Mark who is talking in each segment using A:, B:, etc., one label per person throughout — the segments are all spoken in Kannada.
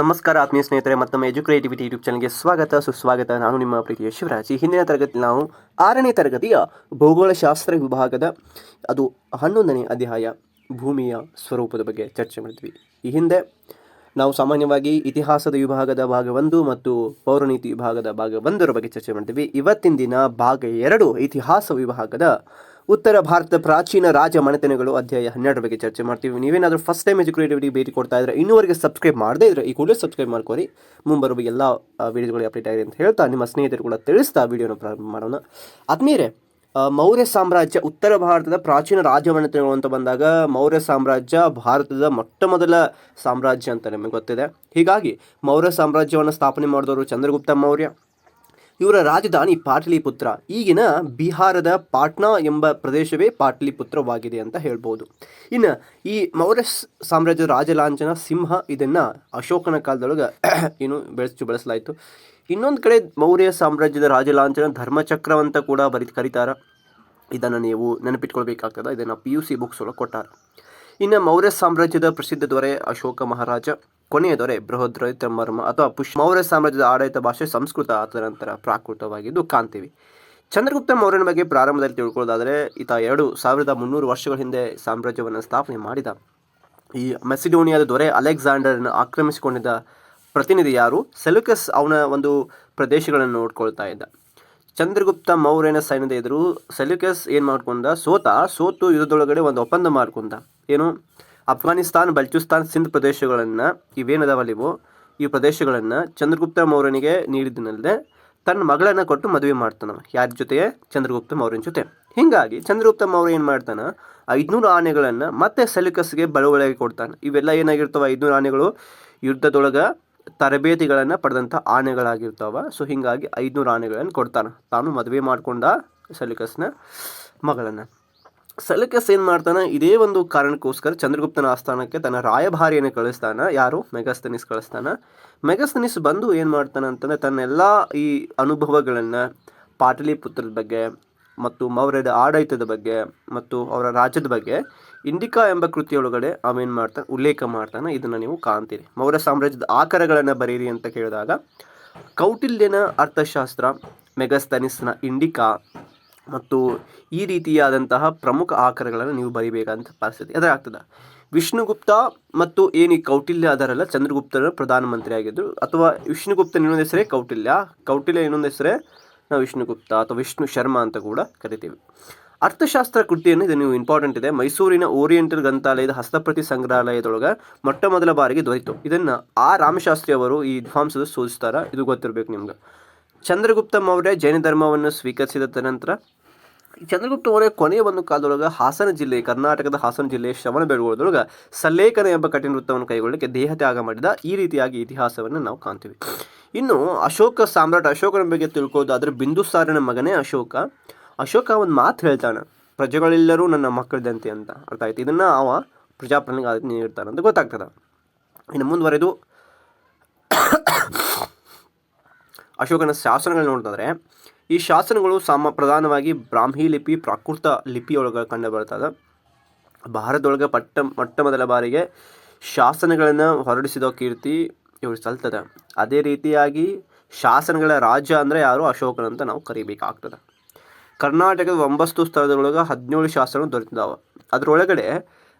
A: ನಮಸ್ಕಾರ, ಆತ್ಮೀಯ ಸ್ನೇಹಿತರೆ, ಮತ್ತೊಮ್ಮೆ ಎಜುಕ್ರಿಯೇಟಿವಿಟಿ ಯೂಟ್ಯೂಬ್ ಚಾನಲ್ಗೆ ಸ್ವಾಗತ. ಸುಸ್ವಾಗತ. ನಾನು ನಿಮ್ಮ ಪ್ರೀತಿಯ ಶಿವರಾಜ್. ಈ ಹಿಂದಿನ ತರಗತಿ ನಾವು ಆರನೇ ತರಗತಿಯ ಭೌಗೋಳಶಾಸ್ತ್ರ ವಿಭಾಗದ, ಅದು ಹನ್ನೊಂದನೇ ಅಧ್ಯಾಯ ಭೂಮಿಯ ಸ್ವರೂಪದ ಬಗ್ಗೆ ಚರ್ಚೆ ಮಾಡಿದ್ವಿ. ಈ ಹಿಂದೆ ನಾವು ಸಾಮಾನ್ಯವಾಗಿ ಇತಿಹಾಸದ ವಿಭಾಗದ ಭಾಗ ಒಂದು ಮತ್ತು ಪೌರನೀತಿ ವಿಭಾಗದ ಭಾಗ ಒಂದರ ಬಗ್ಗೆ ಚರ್ಚೆ ಮಾಡಿದ್ವಿ. ಇವತ್ತಿನ ದಿನ ಭಾಗ ಎರಡು, ಇತಿಹಾಸ ವಿಭಾಗದ ಉತ್ತರ ಭಾರತದ ಪ್ರಾಚೀನ ರಾಜ ಮನೆತನಗಳು ಅಧ್ಯಾಯ ಹನ್ನೆರಡು ಬಗ್ಗೆ ಚರ್ಚೆ ಮಾಡ್ತೀವಿ. ನೀವೇನಾದರೂ ಫಸ್ಟ್ ಟೈಮ್ ಎಜುಕೇಟಿವಿಟಿ ಭೇಟಿ ಕೊಡ್ತಾ ಇದ್ರೆ ಇನ್ನೂವರೆಗೆ ಸಬ್ಸ್ಕ್ರೈಬ್ ಮಾಡದೇ ಇದ್ರೆ ಈ ಕೂಡಲೇ ಸಬ್ಸ್ಕ್ರೈಬ್ ಮಾಡ್ಕೊರಿ ಮುಂಬರುವ ಎಲ್ಲ ವೀಡಿಯೋಗಳು ಅಪ್ಡೇಟ್ ಆಗಿದೆ ಅಂತ ಹೇಳ್ತಾ ನಿಮ್ಮ ಸ್ನೇಹಿತರು ಕೂಡ ತಿಳಿಸ್ತಾ ವಿಡಿಯೋನ ಪ್ರಾರಂಭ ಮಾಡೋಣ. ಆದ್ಮೇಲೆ ಮೌರ್ಯ ಸಾಮ್ರಾಜ್ಯ ಉತ್ತರ ಭಾರತದ ಪ್ರಾಚೀನ ರಾಜಮನೆತನಗಳು ಅಂತ ಬಂದಾಗ ಮೌರ್ಯ ಸಾಮ್ರಾಜ್ಯ ಭಾರತದ ಮೊಟ್ಟ ಮೊದಲ ಸಾಮ್ರಾಜ್ಯ ಅಂತ ನಮಗೆ ಗೊತ್ತಿದೆ. ಹೀಗಾಗಿ ಮೌರ್ಯ ಸಾಮ್ರಾಜ್ಯವನ್ನು ಸ್ಥಾಪನೆ ಮಾಡಿದವರು ಚಂದ್ರಗುಪ್ತ ಮೌರ್ಯ ಇವರ ರಾಜಧಾನಿ ಪಾಟಲಿಪುತ್ರ. ಈಗಿನ ಬಿಹಾರದ ಪಾಟ್ನಾ ಎಂಬ ಪ್ರದೇಶವೇ ಪಾಟಲಿಪುತ್ರವಾಗಿದೆ ಅಂತ ಹೇಳ್ಬೋದು. ಇನ್ನು ಈ ಮೌರ್ಯ ಸಾಮ್ರಾಜ್ಯದ ರಾಜಲಾಂಛನ ಸಿಂಹ ಇದನ್ನು ಅಶೋಕನ ಕಾಲದೊಳಗೆ ಏನು ಬೆಳೆಸು ಬೆಳೆಸಲಾಯಿತು. ಇನ್ನೊಂದು ಕಡೆ ಮೌರ್ಯ ಸಾಮ್ರಾಜ್ಯದ ರಾಜಲಾಂಛನ ಧರ್ಮಚಕ್ರ ಅಂತ ಕೂಡ ಬರಿ, ಕರೀತಾರ. ಇದನ್ನು ನೀವು ನೆನಪಿಟ್ಕೊಳ್ಬೇಕಾಗ್ತದೆ. ಇದನ್ನು ಪಿ ಯು ಸಿ ಬುಕ್ಸ್ ಒಳಗೆ ಕೊಟ್ಟಾರ. ಇನ್ನು ಮೌರ್ಯ ಸಾಮ್ರಾಜ್ಯದ ಪ್ರಸಿದ್ಧ ದೊರೆ ಅಶೋಕ ಮಹಾರಾಜ. ಕೊನೆಯ ದೊರೆ ಬೃಹದ್ರೈತ ಮರ್ಮ ಅಥವಾ ಪುಷ್ ಮೌರ್ಯ ಸಾಮ್ರಾಜ್ಯದ ಆಡಳಿತ ಭಾಷೆ ಸಂಸ್ಕೃತ ತದನಂತರ ಪ್ರಾಕೃತವಾಗಿದ್ದು ಕಾಣ್ತೀವಿ ಚಂದ್ರಗುಪ್ತ ಮೌರ್ಯನ ಬಗ್ಗೆ ಪ್ರಾರಂಭದಲ್ಲಿ ತಿಳ್ಕೊಳ್ಳೋದಾದರೆ, ಈತ ಎರಡು ಸಾವಿರದ ಮುನ್ನೂರು ವರ್ಷಗಳ ಹಿಂದೆ ಸಾಮ್ರಾಜ್ಯವನ್ನು ಸ್ಥಾಪನೆ ಮಾಡಿದ. ಈ ಮೆಸಿಡೋನಿಯಾದ ದೊರೆ ಅಲೆಕ್ಸಾಂಡರ್ನ ಆಕ್ರಮಿಸಿಕೊಂಡಿದ್ದ ಪ್ರತಿನಿಧಿ ಯಾರು? ಸೆಲುಕಸ್ ಅವನ ಒಂದು ಪ್ರದೇಶಗಳನ್ನು ನೋಡ್ಕೊಳ್ತಾ ಇದ್ದ. ಚಂದ್ರಗುಪ್ತ ಮೌರ್ಯನ ಸೈನ್ಯದ ಎದುರು ಸೆಲ್ಯುಕಸ್ ಏನು ಮಾಡ್ಕೊಂಡ? ಸೋತ, ಸೋತು ಯುದ್ಧದೊಳಗಡೆ ಒಂದು ಒಪ್ಪಂದ ಮಾಡ್ಕೊಂಡ. ಏನು? ಅಫ್ಘಾನಿಸ್ತಾನ್, ಬಲ್ಚಿಸ್ತಾನ್, ಸಿಂಧ್ ಪ್ರದೇಶಗಳನ್ನು ಇವೇನದಾವಲ್ಲಿವೋ ಈ ಪ್ರದೇಶಗಳನ್ನು ಚಂದ್ರಗುಪ್ತ ಮೌರ್ಯನಿಗೆ ನೀಡಿದ್ದನಲ್ಲದೆ ತನ್ನ ಮಗಳನ್ನು ಕೊಟ್ಟು ಮದುವೆ ಮಾಡ್ತಾನೆ ಯಾರ ಜೊತೆಗೆ? ಚಂದ್ರಗುಪ್ತ ಮೌರ್ಯನ ಜೊತೆ. ಹೀಗಾಗಿ ಚಂದ್ರಗುಪ್ತ ಮೌರ್ಯ ಏನು ಮಾಡ್ತಾನೆ? ಐದುನೂರು ಆನೆಗಳನ್ನು ಮತ್ತೆ ಸೆಲ್ಯೂಕಸ್ಗೆ ಬಳುವಳಿಗೆ ಕೊಡ್ತಾನೆ. ಇವೆಲ್ಲ ಏನಾಗಿರ್ತವೆ? ಐದುನೂರು ಆನೆಗಳು ಯುದ್ಧದೊಳಗೆ ತರಬೇತಿಗಳನ್ನು ಪಡೆದಂಥ ಆನೆಗಳಾಗಿರ್ತಾವ. ಸೊ, ಹೀಗಾಗಿ ಐದುನೂರು ಆನೆಗಳನ್ನು ಕೊಡ್ತಾನೆ. ತಾನು ಮದುವೆ ಮಾಡ್ಕೊಂಡ ಸೆಲಿಕಸ್ನ ಮಗಳನ್ನು. ಸೆಲ್ಯೂಕಸ್ ಏನು ಮಾಡ್ತಾನೆ, ಇದೇ ಒಂದು ಕಾರಣಕ್ಕೋಸ್ಕರ ಚಂದ್ರಗುಪ್ತನ ಆಸ್ಥಾನಕ್ಕೆ ತನ್ನ ರಾಯಭಾರಿಯನ್ನು ಕಳಿಸ್ತಾನ. ಯಾರು? ಮೆಗಸ್ತನಿಸ್ ಕಳಿಸ್ತಾನ. ಮೆಗಸ್ತನಿಸ್ ಬಂದು ಏನು ಮಾಡ್ತಾನೆ ಅಂತಂದರೆ, ತನ್ನೆಲ್ಲ ಈ ಅನುಭವಗಳನ್ನು ಪಾಟಲಿಪುತ್ರದ ಬಗ್ಗೆ ಮತ್ತು ಮೌರ್ಯದ ಆಡಳಿತದ ಬಗ್ಗೆ ಮತ್ತು ಅವರ ರಾಜ್ಯದ ಬಗ್ಗೆ ಇಂಡಿಕಾ ಎಂಬ ಕೃತಿಯೊಳಗಡೆ ಅವೇನು ಮಾಡ್ತಾನೆ, ಉಲ್ಲೇಖ ಮಾಡ್ತಾನೆ. ಇದನ್ನು ನೀವು ಕಾಣ್ತೀರಿ. ಮೌರ್ಯ ಸಾಮ್ರಾಜ್ಯದ ಆಕಾರಗಳನ್ನು ಬರೀರಿ ಅಂತ ಕೇಳಿದಾಗ, ಕೌಟಿಲ್ಯನ ಅರ್ಥಶಾಸ್ತ್ರ ಮೆಗಸ್ತನಿಸ್ನ ಇಂಡಿಕಾ ಮತ್ತು ಈ ರೀತಿಯಾದಂತಹ ಪ್ರಮುಖ ಆಕರಗಳನ್ನು ನೀವು ಬರಿಬೇಕಂತ ಪರಿಸ್ಥಿತಿ ಎದುರಾಗ್ತದೆ. ವಿಷ್ಣುಗುಪ್ತ ಮತ್ತು ಏನು ಕೌಟಿಲ್ಯ ಅದರಲ್ಲ ಚಂದ್ರಗುಪ್ತನ ಪ್ರಧಾನಮಂತ್ರಿ ಆಗಿದ್ದರು ಅಥವಾ ವಿಷ್ಣುಗುಪ್ತನ ಇನ್ನೊಂದು ಹೆಸರೇ ಕೌಟಿಲ್ಯ. ಕೌಟಿಲ್ಯ ಇನ್ನೊಂದು ಹೆಸರೇ ನಾವು ವಿಷ್ಣುಗುಪ್ತ ಅಥವಾ ವಿಷ್ಣು ಶರ್ಮಾ ಅಂತ ಕೂಡ ಕರಿತೀವಿ. ಅರ್ಥಶಾಸ್ತ್ರ ಕೃತಿಯನ್ನು ಇದು ನೀವು ಇಂಪಾರ್ಟೆಂಟ್ ಇದೆ. ಮೈಸೂರಿನ ಓರಿಯೆಂಟಲ್ ಗ್ರಂಥಾಲಯದ ಹಸ್ತಪ್ರತಿ ಸಂಗ್ರಹಾಲಯದೊಳಗೆ ಮೊಟ್ಟ ಮೊದಲ ಬಾರಿಗೆ ದೊರೆಯಿತು ಇದನ್ನು ಆ ರಾಮಶಾಸ್ತ್ರಿ ಅವರು ಈ ವಿದ್ವಾಂಸದ ಸೂಚಿಸ್ತಾರೆ. ಇದು ಗೊತ್ತಿರಬೇಕು ನಿಮ್ಗೆ. ಚಂದ್ರಗುಪ್ತ ಮೌರ್ಯ ಜೈನ ಧರ್ಮವನ್ನು ಸ್ವೀಕರಿಸಿದ ತದನಂತರ ಈ ಚಂದ್ರಗುಪ್ತ ಅವರೇ ಕೊನೆಯ ಒಂದು ಕಾಲದೊಳಗೆ ಹಾಸನ ಜಿಲ್ಲೆ, ಕರ್ನಾಟಕದ ಹಾಸನ ಜಿಲ್ಲೆ ಶ್ರವಣಬೆಳಗೊಳದೊಳಗೆ ಸಲ್ಲೇಖನ ಎಂಬ ಕಠಿಣ ವೃತ್ತವನ್ನು ಕೈಗೊಳ್ಳಲಿಕ್ಕೆ ದೇಹ ತ್ಯಾಗ ಮಾಡಿದ ಈ ರೀತಿಯಾಗಿ ಇತಿಹಾಸವನ್ನು ನಾವು ಕಾಣ್ತೀವಿ. ಇನ್ನು ಅಶೋಕ ಸಾಮ್ರಾಟ್, ಅಶೋಕನ ಬಗ್ಗೆ ತಿಳ್ಕೋದಾದ್ರೆ ಬಿಂದುಸಾರನ ಮಗನೇ ಅಶೋಕ. ಅಶೋಕ ಒಂದು ಮಾತು ಹೇಳ್ತಾನೆ, ಪ್ರಜೆಗಳೆಲ್ಲರೂ ನನ್ನ ಮಕ್ಕಳದಂತೆ ಅಂತ ಅರ್ಥ ಆಯ್ತು. ಇದನ್ನು ಅವ ಪ್ರಜಾಪ್ರನಿಗೆ ಆದ್ಯತೆ ನೀಡ್ತಾನೆ ಅಂತ ಗೊತ್ತಾಗ್ತದೆ. ಇನ್ನು ಮುಂದುವರೆದು ಅಶೋಕನ ಶಾಸನಗಳು ನೋಡಿದ್ರೆ ಈ ಶಾಸನಗಳು ಸಾಮ, ಪ್ರಧಾನವಾಗಿ ಬ್ರಾಹ್ಮಿ ಲಿಪಿ, ಪ್ರಾಕೃತ ಲಿಪಿಯೊಳಗೆ ಕಂಡು ಬರ್ತದೆ ಭಾರತದೊಳಗೆ ಪಟ್ಟ ಮೊಟ್ಟ ಮೊದಲ ಬಾರಿಗೆ ಶಾಸನಗಳನ್ನು ಹೊರಡಿಸಿದ ಕೀರ್ತಿ ಇವರು ಸಲ್ತದೆ. ಅದೇ ರೀತಿಯಾಗಿ ಶಾಸನಗಳ ರಾಜ ಅಂದರೆ ಯಾರು? ಅಶೋಕನಂತ ನಾವು ಕರಿಬೇಕಾಗ್ತದೆ. ಕರ್ನಾಟಕದ ಒಂಬತ್ತು ಸ್ಥಳದೊಳಗೆ ಹದಿನೇಳು ಶಾಸನ ದೊರೆತಿದ್ದಾವೆ ಅದರೊಳಗಡೆ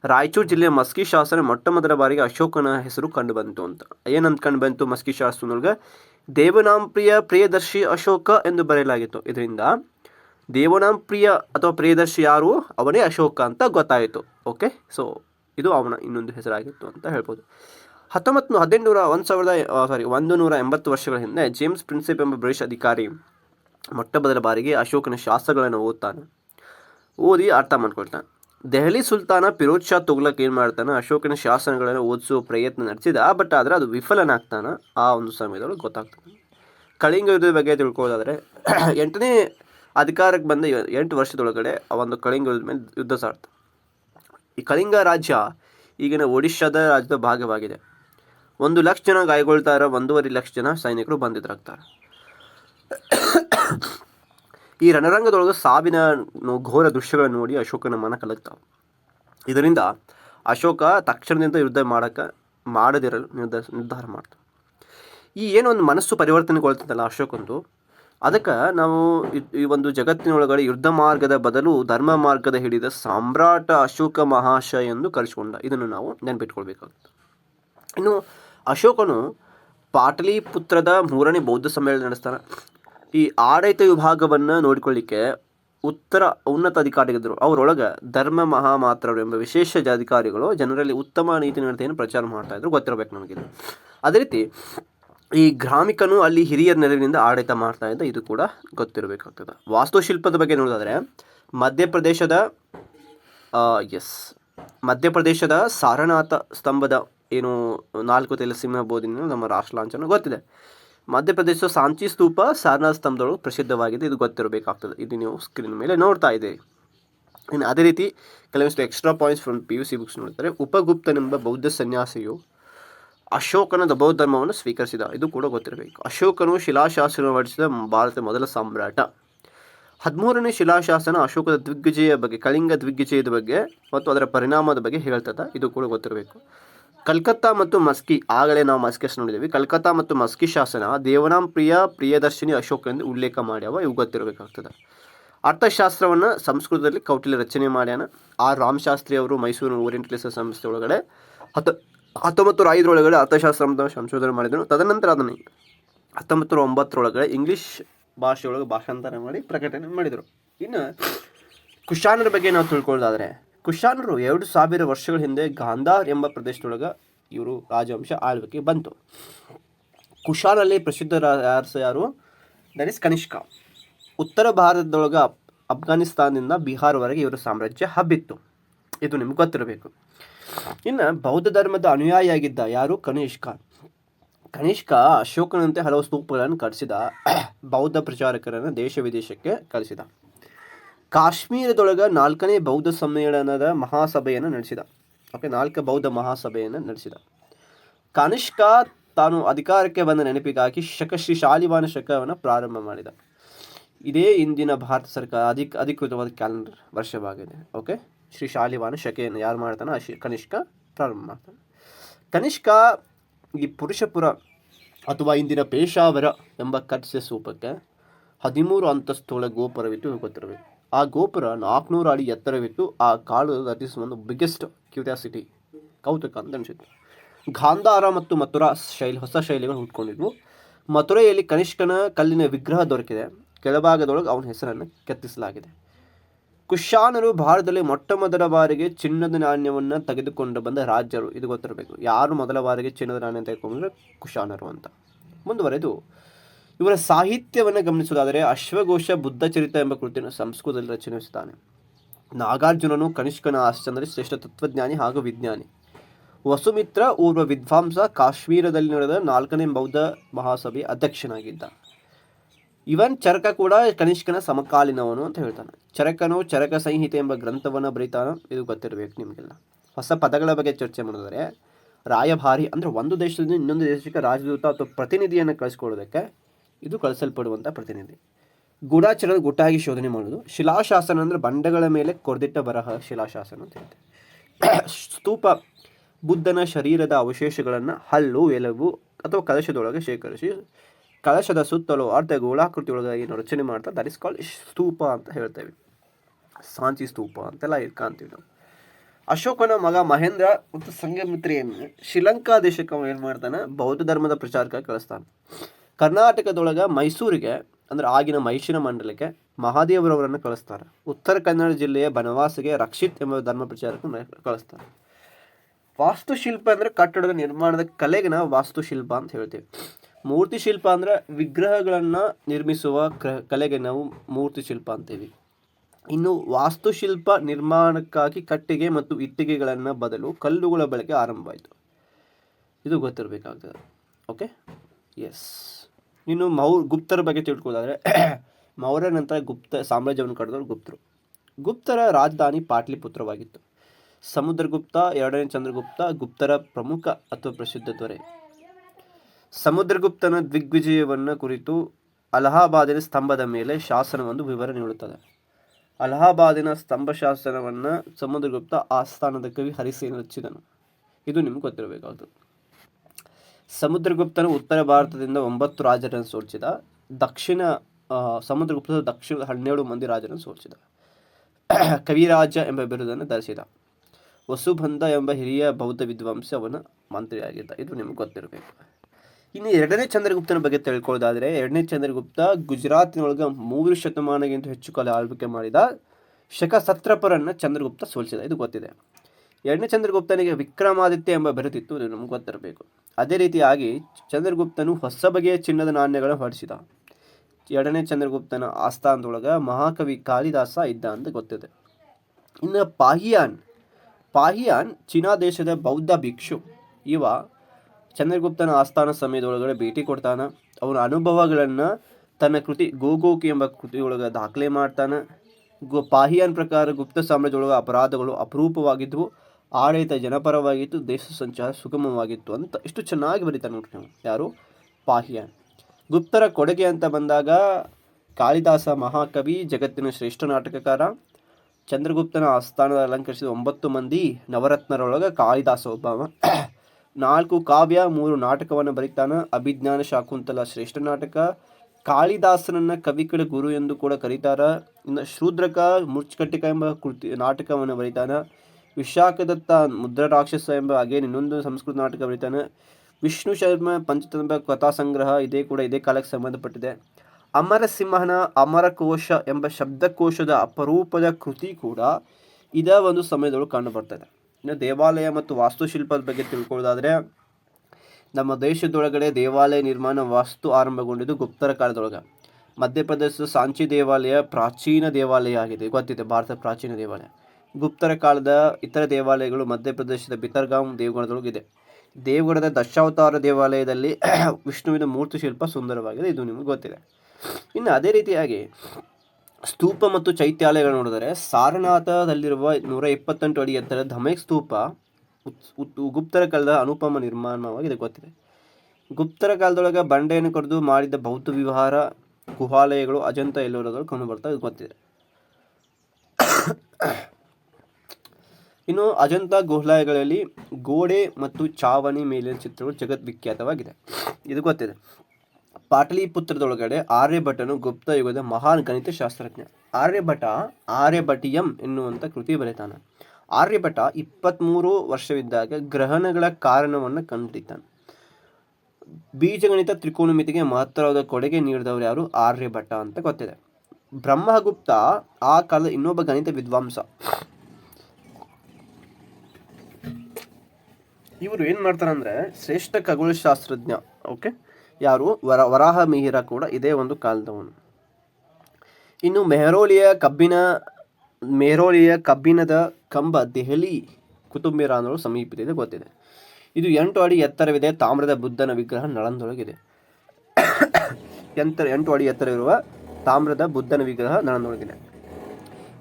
A: ರಾಯಚೂರು ಜಿಲ್ಲೆಯ ಮಸ್ಕಿ ಶಾಸನ ಮೊಟ್ಟ ಮೊದಲ ಬಾರಿಗೆ ಅಶೋಕನ ಹೆಸರು ಕಂಡು ಬಂತು ಅಂತ. ಏನಂತ ಕಂಡು ಬಂತು ಮಸ್ಕಿ ಶಾಸನದೊಳಗೆ? ದೇವನಾಂಪ್ರಿಯ ಪ್ರಿಯದರ್ಶಿ ಅಶೋಕ ಎಂದು ಬರೆಯಲಾಗಿತ್ತು. ಇದರಿಂದ ದೇವನಾಂಪ್ರಿಯ ಅಥವಾ ಪ್ರಿಯದರ್ಶಿ ಯಾರು? ಅವನೇ ಅಶೋಕ ಅಂತ ಗೊತ್ತಾಯಿತು. ಓಕೆ ಸೊ ಇದು ಅವನ ಇನ್ನೊಂದು ಹೆಸರಾಗಿತ್ತು ಅಂತ ಹೇಳ್ಬೋದು. ಹತ್ತೊಂಬತ್ತು ಹದಿನೆಂಟುನೂರ ಒಂದು ಸಾವಿರದ ಸಾರಿ ಒಂದು ನೂರ ಎಂಬತ್ತು ವರ್ಷಗಳ ಹಿಂದೆ ಜೇಮ್ಸ್ ಪ್ರಿನ್ಸಿಪ್ ಎಂಬ ಬ್ರಿಟಿಷ್ ಅಧಿಕಾರಿ ಮೊಟ್ಟ ಮೊದಲ ಬಾರಿಗೆ ಅಶೋಕನ ಶಾಸ್ತ್ರಗಳನ್ನು ಓದ್ತಾನೆ. ಓದಿ ಅರ್ಥ ಮಾಡ್ಕೊಳ್ತಾನೆ. ದೆಹಲಿ ಸುಲ್ತಾನ ಫಿರೋಜ್ ಶಾ ತುಗ್ಲಕ್ ಏನು ಮಾಡ್ತಾನೆ? ಅಶೋಕನ ಶಾಸನಗಳನ್ನು ಓದಿಸುವ ಪ್ರಯತ್ನ ನಡೆಸಿದ, ಬಟ್ ಆದರೆ ಅದು ವಿಫಲನಾಗ್ತಾನೆ ಆ ಒಂದು ಸಮಯದೊಳಗೆ ಗೊತ್ತಾಗ್ತದೆ. ಕಳಿಂಗ ಯುದ್ಧದ ಬಗ್ಗೆ ತಿಳ್ಕೊಳ್ಳೋದಾದರೆ, ಎಂಟನೇ ಅಧಿಕಾರಕ್ಕೆ ಬಂದ ಎಂಟು ವರ್ಷದೊಳಗಡೆ ಆ ಒಂದು ಕಳಿಂಗ ಯುದ್ಧದ ಮೇಲೆ ಯುದ್ಧ ಸಾರ್ತ. ಈ ಕಳಿಂಗ ರಾಜ್ಯ ಈಗಿನ ಒಡಿಶಾದ ರಾಜ್ಯದ ಭಾಗವಾಗಿದೆ. ಒಂದು ಲಕ್ಷ ಜನ ಗಾಯಗೊಳ್ತಾರೆ, ಒಂದೂವರೆ ಲಕ್ಷ ಜನ ಸೈನಿಕರು ಬಂದಿದ್ರಾಗ್ತಾರೆ ಈ ರಣರಂಗದೊಳಗೆ ಸಾವಿನ ಘೋರ ದೃಶ್ಯಗಳನ್ನು ನೋಡಿ ಅಶೋಕನ ಮನ ಕಲಗ್ತಾವೆ. ಇದರಿಂದ ಅಶೋಕ ತಕ್ಷಣದಿಂದ ಯುದ್ಧ ಮಾಡೋಕ್ಕೆ ಮಾಡದಿರಲು ನಿರ್ಧಾರ ನಿರ್ಧಾರ ಮಾಡ್ತಾನೆ ಈ ಏನು ಒಂದು ಮನಸ್ಸು ಪರಿವರ್ತನೆಗೊಳ್ತದಲ್ಲ ಅಶೋಕಂದು, ಅದಕ್ಕೆ ನಾವು ಈ ಒಂದು ಜಗತ್ತಿನೊಳಗಡೆ ಯುದ್ಧ ಮಾರ್ಗದ ಬದಲು ಧರ್ಮ ಮಾರ್ಗದ ಹಿಡಿದ ಸಾಮ್ರಾಟ ಅಶೋಕ ಮಹಾಶಯ ಎಂದು ಕರೆಸಿಕೊಂಡ, ಇದನ್ನು ನಾವು ನೆನಪಿಟ್ಕೊಳ್ಬೇಕಾಗುತ್ತೆ. ಇನ್ನು ಅಶೋಕನು ಪಾಟಲಿಪುತ್ರದ ಮೂರನೇ ಬೌದ್ಧ ಸಮ್ಮೇಳನ ನಡೆಸ್ತಾನೆ. ಈ ಆಡಳಿತ ವಿಭಾಗವನ್ನು ನೋಡಿಕೊಳ್ಳಿಕ್ಕೆ ಉತ್ತರ ಉನ್ನತ ಅಧಿಕಾರಿಗಳಿದ್ದರು ಅವರೊಳಗೆ ಧರ್ಮ ಮಹಾಮಾತ್ರರು ಎಂಬ ವಿಶೇಷ ಅಧಿಕಾರಿಗಳು ಜನರಲ್ಲಿ ಉತ್ತಮ ನೀತಿ ನಡತೆಯನ್ನು ಪ್ರಚಾರ ಮಾಡ್ತಾ ಇದ್ರು. ಗೊತ್ತಿರಬೇಕು ನಮಗಿದು ಅದೇ ರೀತಿ ಈ ಗ್ರಾಮಿಕನು ಅಲ್ಲಿ ಹಿರಿಯರ ನೆರವಿನಿಂದ ಆಡಳಿತ ಮಾಡ್ತಾ ಇದ್ದ. ಇದು ಕೂಡ ಗೊತ್ತಿರಬೇಕಾಗ್ತದೆ. ವಾಸ್ತುಶಿಲ್ಪದ ಬಗ್ಗೆ ನೋಡೋದಾದರೆ, ಮಧ್ಯಪ್ರದೇಶದ ಎಸ್ ಮಧ್ಯಪ್ರದೇಶದ ಸಾರನಾಥ ಸ್ತಂಭದ ಏನು ನಾಲ್ಕು ತೆಲ ಸಿಂಹ ಬೋಧಿನ ನಮ್ಮ ರಾಷ್ಟ್ರ ಲಾಂಛನ ಗೊತ್ತಿದೆ. ಮಧ್ಯಪ್ರದೇಶದ ಸಾಂಚಿ ಸ್ತೂಪ ಸಾರನಾಥ ಸ್ತಂಭದೊಳಗೆ ಪ್ರಸಿದ್ಧವಾಗಿದೆ. ಇದು ಗೊತ್ತಿರಬೇಕಾಗ್ತದೆ. ಇದು ನೀವು ಸ್ಕ್ರೀನ್ ಮೇಲೆ ನೋಡ್ತಾ ಇದ್ದೀರಿ. ಇನ್ನು ಅದೇ ರೀತಿ ಕೆಲವೊಂದಿಷ್ಟು extra points from P U C books ನೋಡ್ತಾರೆ ಉಪಗುಪ್ತನೆಂಬ ಬೌದ್ಧ ಸನ್ಯಾಸಿಯು ಅಶೋಕನ ಬೌದ್ಧ ಧರ್ಮವನ್ನು ಸ್ವೀಕರಿಸಿದ. ಇದು ಕೂಡ ಗೊತ್ತಿರಬೇಕು. ಅಶೋಕನು ಶಿಲಾಶಾಸನ ಹೊರಡಿಸಿದ ಭಾರತದ ಮೊದಲ ಸಾಮ್ರಾಟ. ಹದಿಮೂರನೇ ಶಿಲಾಶಾಸನ ಅಶೋಕದ ದಿಗ್ವಿಜಯ ಬಗ್ಗೆ, ಕಳಿಂಗ ದ್ವಿಗ್ವಿಜಯದ ಬಗ್ಗೆ ಮತ್ತು ಅದರ ಪರಿಣಾಮದ ಬಗ್ಗೆ ಹೇಳ್ತದ. ಇದು ಕೂಡ ಗೊತ್ತಿರಬೇಕು. ಕಲ್ಕತ್ತಾ ಮತ್ತು ಮಸ್ಕಿ, ಆಗಲೇ ನಾವು ಮಸ್ಕಿ ಅಷ್ಟು ನೋಡಿದ್ದೀವಿ. ಕಲ್ಕತ್ತಾ ಮತ್ತು ಮಸ್ಕಿ ಶಾಸನ ದೇವನಾಂ ಪ್ರಿಯ, ಪ್ರಿಯದರ್ಶಿನಿ ಅಶೋಕ ಎಂದು ಉಲ್ಲೇಖ ಮಾಡ್ಯಾವ, ಇವು ಗೊತ್ತಿರಬೇಕಾಗ್ತದೆ. ಅರ್ಥಶಾಸ್ತ್ರವನ್ನು ಸಂಸ್ಕೃತದಲ್ಲಿ ಕೌಟಿಲ್ಯ ರಚನೆ ಮಾಡ್ಯಾನ. ಆರ್ ರಾಮಶಾಸ್ತ್ರಿ ಅವರು ಮೈಸೂರು ಓರಿಯೆಂಟಲಿಸ ಸಂಸ್ಥೆ ಒಳಗಡೆ ಹತ್ತು ಹತ್ತೊಂಬತ್ತು ಐದರೊಳಗಡೆ ಅರ್ಥಶಾಸ್ತ್ರ ಸಂಶೋಧನೆ ಮಾಡಿದನು. ತದನಂತರ ಅದನ್ನು ಹತ್ತೊಂಬತ್ತು ಒಂಬತ್ತರೊಳಗಡೆ ಇಂಗ್ಲೀಷ್ ಭಾಷೆಯೊಳಗೆ ಭಾಷಾಂತರ ಮಾಡಿ ಪ್ರಕಟಣೆ ಮಾಡಿದರು. ಇನ್ನು ಕುಶಾನರ ಬಗ್ಗೆ ನಾವು ತಿಳ್ಕೊಳ್ಳೋದಾದರೆ ಕುಶಾನರು ಎರಡು ಸಾವಿರ ವರ್ಷಗಳ ಹಿಂದೆ ಗಾಂಧಾರ್ ಎಂಬ ಪ್ರದೇಶದೊಳಗೆ ಇವರು ರಾಜವಂಶ ಆಳ್ವಿಕೆ ಬಂತು. ಕುಶಾನಲ್ಲಿ ಪ್ರಸಿದ್ಧ ರಾ- ಯಾರು? ದಟ್ ಇಸ್ ಕನಿಷ್ಕ ಉತ್ತರ ಭಾರತದೊಳಗೆ ಅಫ್ ಅಫ್ಘಾನಿಸ್ತಾನದಿಂದ ಬಿಹಾರವರೆಗೆ ಇವರ ಸಾಮ್ರಾಜ್ಯ ಹಬ್ಬಿತ್ತು. ಇದು ನಿಮ್ಗೆ ಗೊತ್ತಿರಬೇಕು. ಇನ್ನು ಬೌದ್ಧ ಧರ್ಮದ ಅನುಯಾಯಿಯಾಗಿದ್ದ ಯಾರು? ಕನಿಷ್ಕ. ಕನಿಷ್ಕ ಅಶೋಕನಂತೆ ಹಲವು ಸ್ತೂಪಗಳನ್ನು ಕಟ್ಟಿಸಿದ, ಬೌದ್ಧ ಪ್ರಚಾರಕರನ್ನು ದೇಶ ವಿದೇಶಕ್ಕೆ ಕಳಿಸಿದ. ಕಾಶ್ಮೀರದೊಳಗೆ ನಾಲ್ಕನೇ ಬೌದ್ಧ ಸಮ್ಮೇಳನದ ಮಹಾಸಭೆಯನ್ನು ನಡೆಸಿದ. ಓಕೆ, ನಾಲ್ಕು ಬೌದ್ಧ ಮಹಾಸಭೆಯನ್ನು ನಡೆಸಿದ. ಕನಿಷ್ಕ ತಾನು ಅಧಿಕಾರಕ್ಕೆ ಬಂದ ನೆನಪಿಗಾಗಿ ಶಕ, ಶ್ರೀ ಶಾಲಿವಾನ ಶಕವನ್ನು ಪ್ರಾರಂಭ ಮಾಡಿದ. ಇದೇ ಇಂದಿನ ಭಾರತ ಸರ್ಕಾರ ಅಧಿಕ, ಅಧಿಕೃತವಾದ ಕ್ಯಾಲೆಂಡರ್ ವರ್ಷವಾಗಿದೆ. ಓಕೆ, ಶ್ರೀ ಶಾಲಿವಾನ ಶಕೆಯನ್ನು ಯಾರು ಮಾಡ್ತಾನೆ? ಆ ಕನಿಷ್ಕ ಪ್ರಾರಂಭ ಮಾಡ್ತಾನೆ. ಕನಿಷ್ಕ ಈ ಪುರುಷಪುರ ಅಥವಾ ಇಂದಿನ ಪೇಶಾವರ ಎಂಬ ಕತ್ಸ್ಯ ಸೂಪಕ್ಕೆ ಹದಿಮೂರು ಅಂತಸ್ತುಗಳ ಗೋಪುರವಿತ್ತು ಇವು ಗೊತ್ತಿರಬೇಕು ಆ ಗೋಪುರ ನಾಲ್ಕುನೂರು ಅಡಿ ಎತ್ತರವಿತ್ತು ಆ ಕಾಳು ದಟ್ ಇಸ್ ಒಂದು ಬಿಗ್ಗೆಸ್ಟ್ ಕ್ಯೂರಿಯಾಸಿಟಿ ಕೌತುಕ ಅಂತ ಅನಿಸಿತ್ತು. ಗಾಂಧಾರ ಮತ್ತು ಮಥುರಾ ಶೈಲಿ, ಹೊಸ ಶೈಲಿಗಳು ಹುಟ್ಕೊಂಡಿದ್ವು. ಮಥುರೆಯಲ್ಲಿ ಕನಿಷ್ಕನ ಕಲ್ಲಿನ ವಿಗ್ರಹ ದೊರಕಿದೆ. ಕೆಳಭಾಗದೊಳಗೆ ಅವನ ಹೆಸರನ್ನು ಕೆತ್ತಿಸಲಾಗಿದೆ. ಕುಶಾನರು ಭಾರತದಲ್ಲಿ ಮೊಟ್ಟ ಮೊದಲ ಬಾರಿಗೆ ಚಿನ್ನದ ನಾಣ್ಯವನ್ನು ತೆಗೆದುಕೊಂಡು ಬಂದ ರಾಜ್ಯರು ಇದು ಗೊತ್ತಿರಬೇಕು. ಯಾರು ಮೊದಲ ಬಾರಿಗೆ ಚಿನ್ನದ ನಾಣ್ಯ ತೆಗೆದುಕೊಂಡ್ರೆ? ಕುಶಾನರು ಅಂತ. ಮುಂದುವರೆದು ಇವರ ಸಾಹಿತ್ಯವನ್ನು ಗಮನಿಸುವುದಾದರೆ ಅಶ್ವಘೋಷ ಬುದ್ಧ ಚರಿತ ಎಂಬ ಕೃತಿಯನ್ನು ಸಂಸ್ಕೃತದಲ್ಲಿ ರಚನಿಸುತ್ತಾನೆ ನಾಗಾರ್ಜುನನು ಕನಿಷ್ಕನ ಆಶ್ಚಂದ್ರೆ ಶ್ರೇಷ್ಠ ತತ್ವಜ್ಞಾನಿ ಹಾಗೂ ವಿಜ್ಞಾನಿ. ವಸುಮಿತ್ರ ಊರ್ವ ವಿದ್ವಾಂಸ ಕಾಶ್ಮೀರದಲ್ಲಿ ನಡೆದ ನಾಲ್ಕನೇ ಬೌದ್ಧ ಮಹಾಸಭೆ ಅಧ್ಯಕ್ಷನಾಗಿದ್ದ. ಇವನ್ ಚರಕ ಕೂಡ ಕನಿಷ್ಕನ ಸಮಕಾಲೀನವನು ಅಂತ ಹೇಳ್ತಾನೆ. ಚರಕನು ಚರಕ ಸಂಹಿತೆ ಎಂಬ ಗ್ರಂಥವನ್ನು ಬರೀತಾನ ಇದು ಗೊತ್ತಿರಬೇಕು ನಿಮಗೆಲ್ಲ. ಹೊಸ ಪದಗಳ ಬಗ್ಗೆ ಚರ್ಚೆ ಮಾಡಿದರೆ ರಾಯಭಾರಿ ಅಂದರೆ ಒಂದು ದೇಶದಿಂದ ಇನ್ನೊಂದು ದೇಶಕ್ಕೆ ರಾಜದೂತ ಅಥವಾ ಪ್ರತಿನಿಧಿಯನ್ನು ಕಳಿಸ್ಕೊಳ್ಳೋದಕ್ಕೆ ಇದು ಕಳಿಸಲ್ಪಡುವಂಥ ಪ್ರತಿನಿಧಿ. ಗೂಢಾಚರದ ಗುಟ್ಟಾಗಿ ಶೋಧನೆ ಮಾಡೋದು ಶಿಲಾಶಾಸನ ಅಂದರೆ ಬಂಡೆಗಳ ಮೇಲೆ ಕೊರೆದಿಟ್ಟ ಬರಹ, ಶಿಲಾಶಾಸನ ಅಂತ ಹೇಳ್ತೇವೆ. ಸ್ತೂಪ ಬುದ್ಧನ ಶರೀರದ ಅವಶೇಷಗಳನ್ನು ಹಲ್ಲು, ಎಲುಬು ಅಥವಾ ಕಲಶದೊಳಗೆ ಶೇಖರಿಸಿ, ಕಲಶದ ಸುತ್ತಲೂ ಅರ್ಧ ಗೋಳಾಕೃತಿಯೊಳಗೆ ಏನು ರಚನೆ ಮಾಡ್ತಾ ದಟ್ ಇಸ್ ಕಾಲ್ಡ್ ಸ್ತೂಪ ಅಂತ ಹೇಳ್ತೇವೆ. ಸಾಂಚಿ ಸ್ತೂಪ ಅಂತೆಲ್ಲ ಕಾಣ್ತೀವಿ ನಾವು. ಅಶೋಕನ ಮಗ ಮಹೇಂದ್ರ ಮತ್ತು ಸಂಗಮಿತ್ರಿಯನ್ನು ಶ್ರೀಲಂಕಾ ದೇಶಕ್ಕೆ ಏನು ಮಾಡ್ತಾನೆ? ಬೌದ್ಧ ಧರ್ಮದ ಪ್ರಚಾರಕ್ಕಾಗಿ ಕಳಿಸ್ತಾನೆ. ಕರ್ನಾಟಕದೊಳಗೆ ಮೈಸೂರಿಗೆ, ಅಂದರೆ ಆಗಿನ ಮೈಸೂರಿನ ಮಂಡಲಕ್ಕೆ ಮಹಾದೇವರವರನ್ನು ಕಳಿಸ್ತಾರೆ. ಉತ್ತರ ಕನ್ನಡ ಜಿಲ್ಲೆಯ ಬನವಾಸಿಗೆ ರಕ್ಷಿತ್ ಎಂಬ ಧರ್ಮ ಪ್ರಚಾರಕ್ಕೆ ಕಳಿಸ್ತಾರೆ. ವಾಸ್ತುಶಿಲ್ಪ ಅಂದರೆ ಕಟ್ಟಡದ ನಿರ್ಮಾಣದ ಕಲೆಗೆ ನಾವು ವಾಸ್ತುಶಿಲ್ಪ ಅಂತ ಹೇಳ್ತೀವಿ. ಮೂರ್ತಿ ಶಿಲ್ಪ ಅಂದರೆ ವಿಗ್ರಹಗಳನ್ನು ನಿರ್ಮಿಸುವ ಕಲೆಗೆ ನಾವು ಮೂರ್ತಿ ಶಿಲ್ಪ ಅಂತೀವಿ. ಇನ್ನು ವಾಸ್ತುಶಿಲ್ಪ ನಿರ್ಮಾಣಕ್ಕಾಗಿ ಕಟ್ಟಿಗೆ ಮತ್ತು ಇಟ್ಟಿಗೆಗಳನ್ನು ಬದಲು ಕಲ್ಲುಗಳ ಬಳಕೆ ಆರಂಭವಾಯಿತು. ಇದು ಗೊತ್ತಿರಬೇಕಾಗ್ತದೆ. ಓಕೆ ಎಸ್ ಇನ್ನು ಮೌ ಗುಪ್ತರ ಬಗ್ಗೆ ತಿಳ್ಕೊಳ್ಳೋದಾದ್ರೆ ಮೌರ್ಯ ನಂತರ ಗುಪ್ತ ಸಾಮ್ರಾಜ್ಯವನ್ನು ಕಟ್ಟಿದವರು ಗುಪ್ತರು. ಗುಪ್ತರ ರಾಜಧಾನಿ ಪಾಟ್ಲಿಪುತ್ರವಾಗಿತ್ತು. ಸಮುದ್ರಗುಪ್ತ, ಎರಡನೇ ಚಂದ್ರಗುಪ್ತ, ಗುಪ್ತರ ಪ್ರಮುಖ ಅಥವಾ ಪ್ರಸಿದ್ಧ ದೊರೆ. ಸಮುದ್ರಗುಪ್ತನ ದಿಗ್ವಿಜಯವನ್ನು ಕುರಿತು ಅಲಹಾಬಾದಿನ ಸ್ತಂಭದ ಮೇಲೆ ಶಾಸನವೊಂದು ವಿವರ ನೀಡುತ್ತದೆ. ಅಲಹಾಬಾದಿನ ಸ್ತಂಭ ಶಾಸನವನ್ನು ಸಮುದ್ರಗುಪ್ತ ಆಸ್ಥಾನದ ಕವಿ ಹರಿಸೇನ ರಚಿಸಿದನು. ಇದು ನಿಮ್ಗೆ ಗೊತ್ತಿರಬೇಕಾಗ್ತದೆ ಸಮುದ್ರಗುಪ್ತನು ಉತ್ತರ ಭಾರತದಿಂದ ಒಂಬತ್ತು ರಾಜರನ್ನು ಸೋಲಿಸಿದ. ದಕ್ಷಿಣ ಸಮುದ್ರಗುಪ್ತನು ದಕ್ಷಿಣದ ಹನ್ನೆರಡು ಮಂದಿ ರಾಜರನ್ನು ಸೋಲಿಸಿದ. ಕವಿರಾಜ ಎಂಬ ಬಿರುದನ್ನು ಧರಿಸಿದ. ವಸುಬಂಧ ಎಂಬ ಹಿರಿಯ ಬೌದ್ಧ ವಿದ್ವಾಂಸ ಅವನ ಮಂತ್ರಿಯಾಗಿದ್ದ. ಇದು ನಿಮ್ಗೆ ಗೊತ್ತಿರಬೇಕು. ಇನ್ನು ಎರಡನೇ ಚಂದ್ರಗುಪ್ತನ ಬಗ್ಗೆ ತಿಳ್ಕೊಳ್ಳೋದಾದರೆ, ಎರಡನೇ ಚಂದ್ರಗುಪ್ತ ಗುಜರಾತ್ನೊಳಗೆ ಮೂರು ಶತಮಾನಗಿಂತ ಹೆಚ್ಚು ಕಾಲ ಆಳ್ವಿಕೆ ಮಾಡಿದ ಶಕ ಸತ್ರಪರನ್ನು ಚಂದ್ರಗುಪ್ತ ಸೋಲಿಸಿದ. ಇದು ಗೊತ್ತಿದೆ. ಎರಡನೇ ಚಂದ್ರಗುಪ್ತನಿಗೆ ವಿಕ್ರಮಾದಿತ್ಯ ಎಂಬ ಬೆರೆತಿತ್ತು ಅದು ನಮ್ಗೆ ಗೊತ್ತಿರಬೇಕು. ಅದೇ ರೀತಿಯಾಗಿ ಚಂದ್ರಗುಪ್ತನು ಹೊಸ ಬಗೆಯ ಚಿನ್ನದ ನಾಣ್ಯಗಳನ್ನು ಹೊರಡಿಸಿದ. ಎರಡನೇ ಚಂದ್ರಗುಪ್ತನ ಆಸ್ಥಾನದೊಳಗೆ ಮಹಾಕವಿ ಕಾಳಿದಾಸ ಇದ್ದ ಅಂತ ಗೊತ್ತಿದೆ. ಇನ್ನು ಪಾಹಿಯಾನ್ ಪಾಹಿಯಾನ್ ಚೀನಾ ದೇಶದ ಬೌದ್ಧ ಭಿಕ್ಷು. ಇವ ಚಂದ್ರಗುಪ್ತನ ಆಸ್ಥಾನ ಸಮಯದೊಳಗಡೆ ಭೇಟಿ ಕೊಡ್ತಾನೆ. ಅವನ ಅನುಭವಗಳನ್ನು ತನ್ನ ಕೃತಿ ಗೋಗೋಕಿ ಎಂಬ ಕೃತಿಯೊಳಗೆ ದಾಖಲೆ ಮಾಡ್ತಾನೆ. ಗೋ ಪಾಹಿಯಾನ್ ಪ್ರಕಾರ ಗುಪ್ತ ಸಾಮ್ರಾಜ್ಯದೊಳಗೆ ಅಪರಾಧಗಳು ಅಪರೂಪವಾಗಿದ್ದವು ಆಡಳಿತ ಜನಪರವಾಗಿತ್ತು, ದೇಶ ಸಂಚಾರ ಸುಗಮವಾಗಿತ್ತು ಅಂತ ಇಷ್ಟು ಚೆನ್ನಾಗಿ ಬರೀತಾರೆ ನೋಡ್ರಿ ನಾವು. ಯಾರು? ಪಾಹ್ಯ. ಗುಪ್ತರ ಕೊಡುಗೆ ಅಂತ ಬಂದಾಗ ಕಾಳಿದಾಸ ಮಹಾಕವಿ, ಜಗತ್ತಿನ ಶ್ರೇಷ್ಠ ನಾಟಕಕಾರ, ಚಂದ್ರಗುಪ್ತನ ಆಸ್ಥಾನದ ಅಲಂಕರಿಸಿದ ಒಂಬತ್ತು ಮಂದಿ ನವರತ್ನರೊಳಗೆ ಕಾಳಿದಾಸ ಒಬ್ಬವ. ನಾಲ್ಕು ಕಾವ್ಯ, ಮೂರು ನಾಟಕವನ್ನು ಬರೀತಾನ. ಅಭಿಜ್ಞಾನ ಶಾಕುಂತಲ ಶ್ರೇಷ್ಠ ನಾಟಕ. ಕಾಳಿದಾಸನನ್ನ ಕವಿಗಳ ಗುರು ಎಂದು ಕೂಡ ಕರೀತಾರ. ಇನ್ನು ಶೂದ್ರಕ ಮುರ್ಚಕಟ್ಟಿಕ ಎಂಬ ಕೃತಿ ನಾಟಕವನ್ನು ಬರೀತಾನ. ವಿಶಾಖದತ್ತ ಮುದ್ರ ರಾಕ್ಷಸ ಎಂಬ ಹಾಗೆ ಇನ್ನೊಂದು ಸಂಸ್ಕೃತ ನಾಟಕ ಬರೀತಾನೆ. ವಿಷ್ಣು ಶರ್ಮ ಪಂಚತಂತ್ರ ಕಥಾ ಸಂಗ್ರಹ ಇದೇ ಕೂಡ ಇದೇ ಕಾಲಕ್ಕೆ ಸಂಬಂಧಪಟ್ಟಿದೆ. ಅಮರಸಿಂಹನ ಅಮರಕೋಶ ಎಂಬ ಶಬ್ದಕೋಶದ ಅಪರೂಪದ ಕೃತಿ ಕೂಡ ಇದೇ ಒಂದು ಸಮಯದೊಳಗೆ ಕಂಡು ಬರ್ತದೆ ಇನ್ನು ದೇವಾಲಯ ಮತ್ತು ವಾಸ್ತುಶಿಲ್ಪದ ಬಗ್ಗೆ ತಿಳ್ಕೊಳ್ಳೋದಾದರೆ, ನಮ್ಮ ದೇಶದೊಳಗಡೆ ದೇವಾಲಯ ನಿರ್ಮಾಣ ವಾಸ್ತು ಆರಂಭಗೊಂಡಿದ್ದು ಗುಪ್ತರ ಕಾಲದೊಳಗೆ. ಮಧ್ಯಪ್ರದೇಶದ ಸಾಂಚಿ ದೇವಾಲಯ ಪ್ರಾಚೀನ ದೇವಾಲಯ ಆಗಿದೆ. ಗೊತ್ತಿದೆ, ಭಾರತದ ಪ್ರಾಚೀನ ದೇವಾಲಯ. ಗುಪ್ತರ ಕಾಲದ ಇತರ ದೇವಾಲಯಗಳು ಮಧ್ಯಪ್ರದೇಶದ ಬಿತರ್ಗಾಂವ್ ಇದೆ ದೇವಗಢದ ದಶಾವತಾರ ದೇವಾಲಯದಲ್ಲಿ ವಿಷ್ಣುವಿನ ಮೂರ್ತಿ ಶಿಲ್ಪ ಸುಂದರವಾಗಿದೆ, ಇದು ನಿಮಗೆ ಗೊತ್ತಿದೆ. ಇನ್ನು ಅದೇ ರೀತಿಯಾಗಿ ಸ್ತೂಪ ಮತ್ತು ಚೈತ್ಯಾಲಯಗಳು ನೋಡಿದರೆ ಸಾರನಾಥದಲ್ಲಿರುವ ನೂರ ಇಪ್ಪತ್ತೆಂಟು ಅಡಿ ಎತ್ತರ ಧಮೇಕ್ ಸ್ತೂಪ ಗುಪ್ತರ ಕಾಲದ ಅನುಪಮ ನಿರ್ಮಾಣವಾಗಿದೆ, ಗೊತ್ತಿದೆ. ಗುಪ್ತರ ಕಾಲದೊಳಗೆ ಬಂಡೆಯನ್ನು ಕಡಿದು ಮಾಡಿದ ಬೌದ್ಧ ವಿಹಾರ ಗುಹಾಲಯಗಳು ಅಜಂತ ಎಲ್ಲೋರಗಳು ಕಂಡು ಬರ್ತಾ ಇದು ಗೊತ್ತಿದೆ. ಇನ್ನು ಅಜಂತ ಗುಹಲಾಯಗಳಲ್ಲಿ ಗೋಡೆ ಮತ್ತು ಚಾವಣಿ ಮೇಲಿನ ಚಿತ್ರಗಳು ಜಗದ್ವಿಖ್ಯಾತವಾಗಿದೆ. ಇದು ಗೊತ್ತಿದೆ. ಪಾಟಲಿಪುತ್ರದೊಳಗಡೆ ಆರ್ಯಭಟನು ಗುಪ್ತ ಯುಗದ ಮಹಾನ್ ಗಣಿತ ಶಾಸ್ತ್ರಜ್ಞ. ಆರ್ಯಭಟ ಆರ್ಯಭಟಿಯಂ ಎನ್ನುವಂಥ ಕೃತಿ ಬರೀತಾನೆ. ಆರ್ಯಭಟ ಇಪ್ಪತ್ತ್ಮೂರು ವರ್ಷವಿದ್ದಾಗ ಗ್ರಹಣಗಳ ಕಾರಣವನ್ನು ಕಂಡಿದ್ದಾನೆ. ಬೀಜಗಣಿತ ತ್ರಿಕೋನಮಿತಿಗೆ ಮಹತ್ತರವಾದ ಕೊಡುಗೆ ನೀಡಿದವರು ಯಾರು? ಆರ್ಯಭಟ ಅಂತ ಗೊತ್ತಿದೆ. ಬ್ರಹ್ಮಗುಪ್ತ ಆ ಕಾಲದ ಇನ್ನೊಬ್ಬ ಗಣಿತ ವಿದ್ವಾಂಸ. ಇವರು ಏನು ಮಾಡ್ತಾರೆ ಅಂದರೆ ಶ್ರೇಷ್ಠ ಖಗೋಳಶಾಸ್ತ್ರಜ್ಞ ಓಕೆ ಯಾರು? ವರ ವರಾಹ ಮಿಹಿರ ಕೂಡ ಇದೇ ಒಂದು ಕಾಲದವನು. ಇನ್ನು ಮೆಹರೋಲಿಯ ಕಬ್ಬಿನ, ಮೆಹರೋಲಿಯ ಕಬ್ಬಿಣದ ಕಂಬ ದೆಹಲಿ ಕುತುಂಬಿರಾನರು ಸಮೀಪದಿಂದ ಗೊತ್ತಿದೆ. ಇದು ಎಂಟು ಅಡಿ ಎತ್ತರವಿದೆ, ತಾಮ್ರದ ಬುದ್ಧನ ವಿಗ್ರಹ ನಳಂದೊಳಗಿದೆ. ಎಂತ ಎಂಟು ಅಡಿ ಎತ್ತರವಿರುವ ತಾಮ್ರದ ಬುದ್ಧನ ವಿಗ್ರಹ ನಳಂದೊಳಗಿದೆ.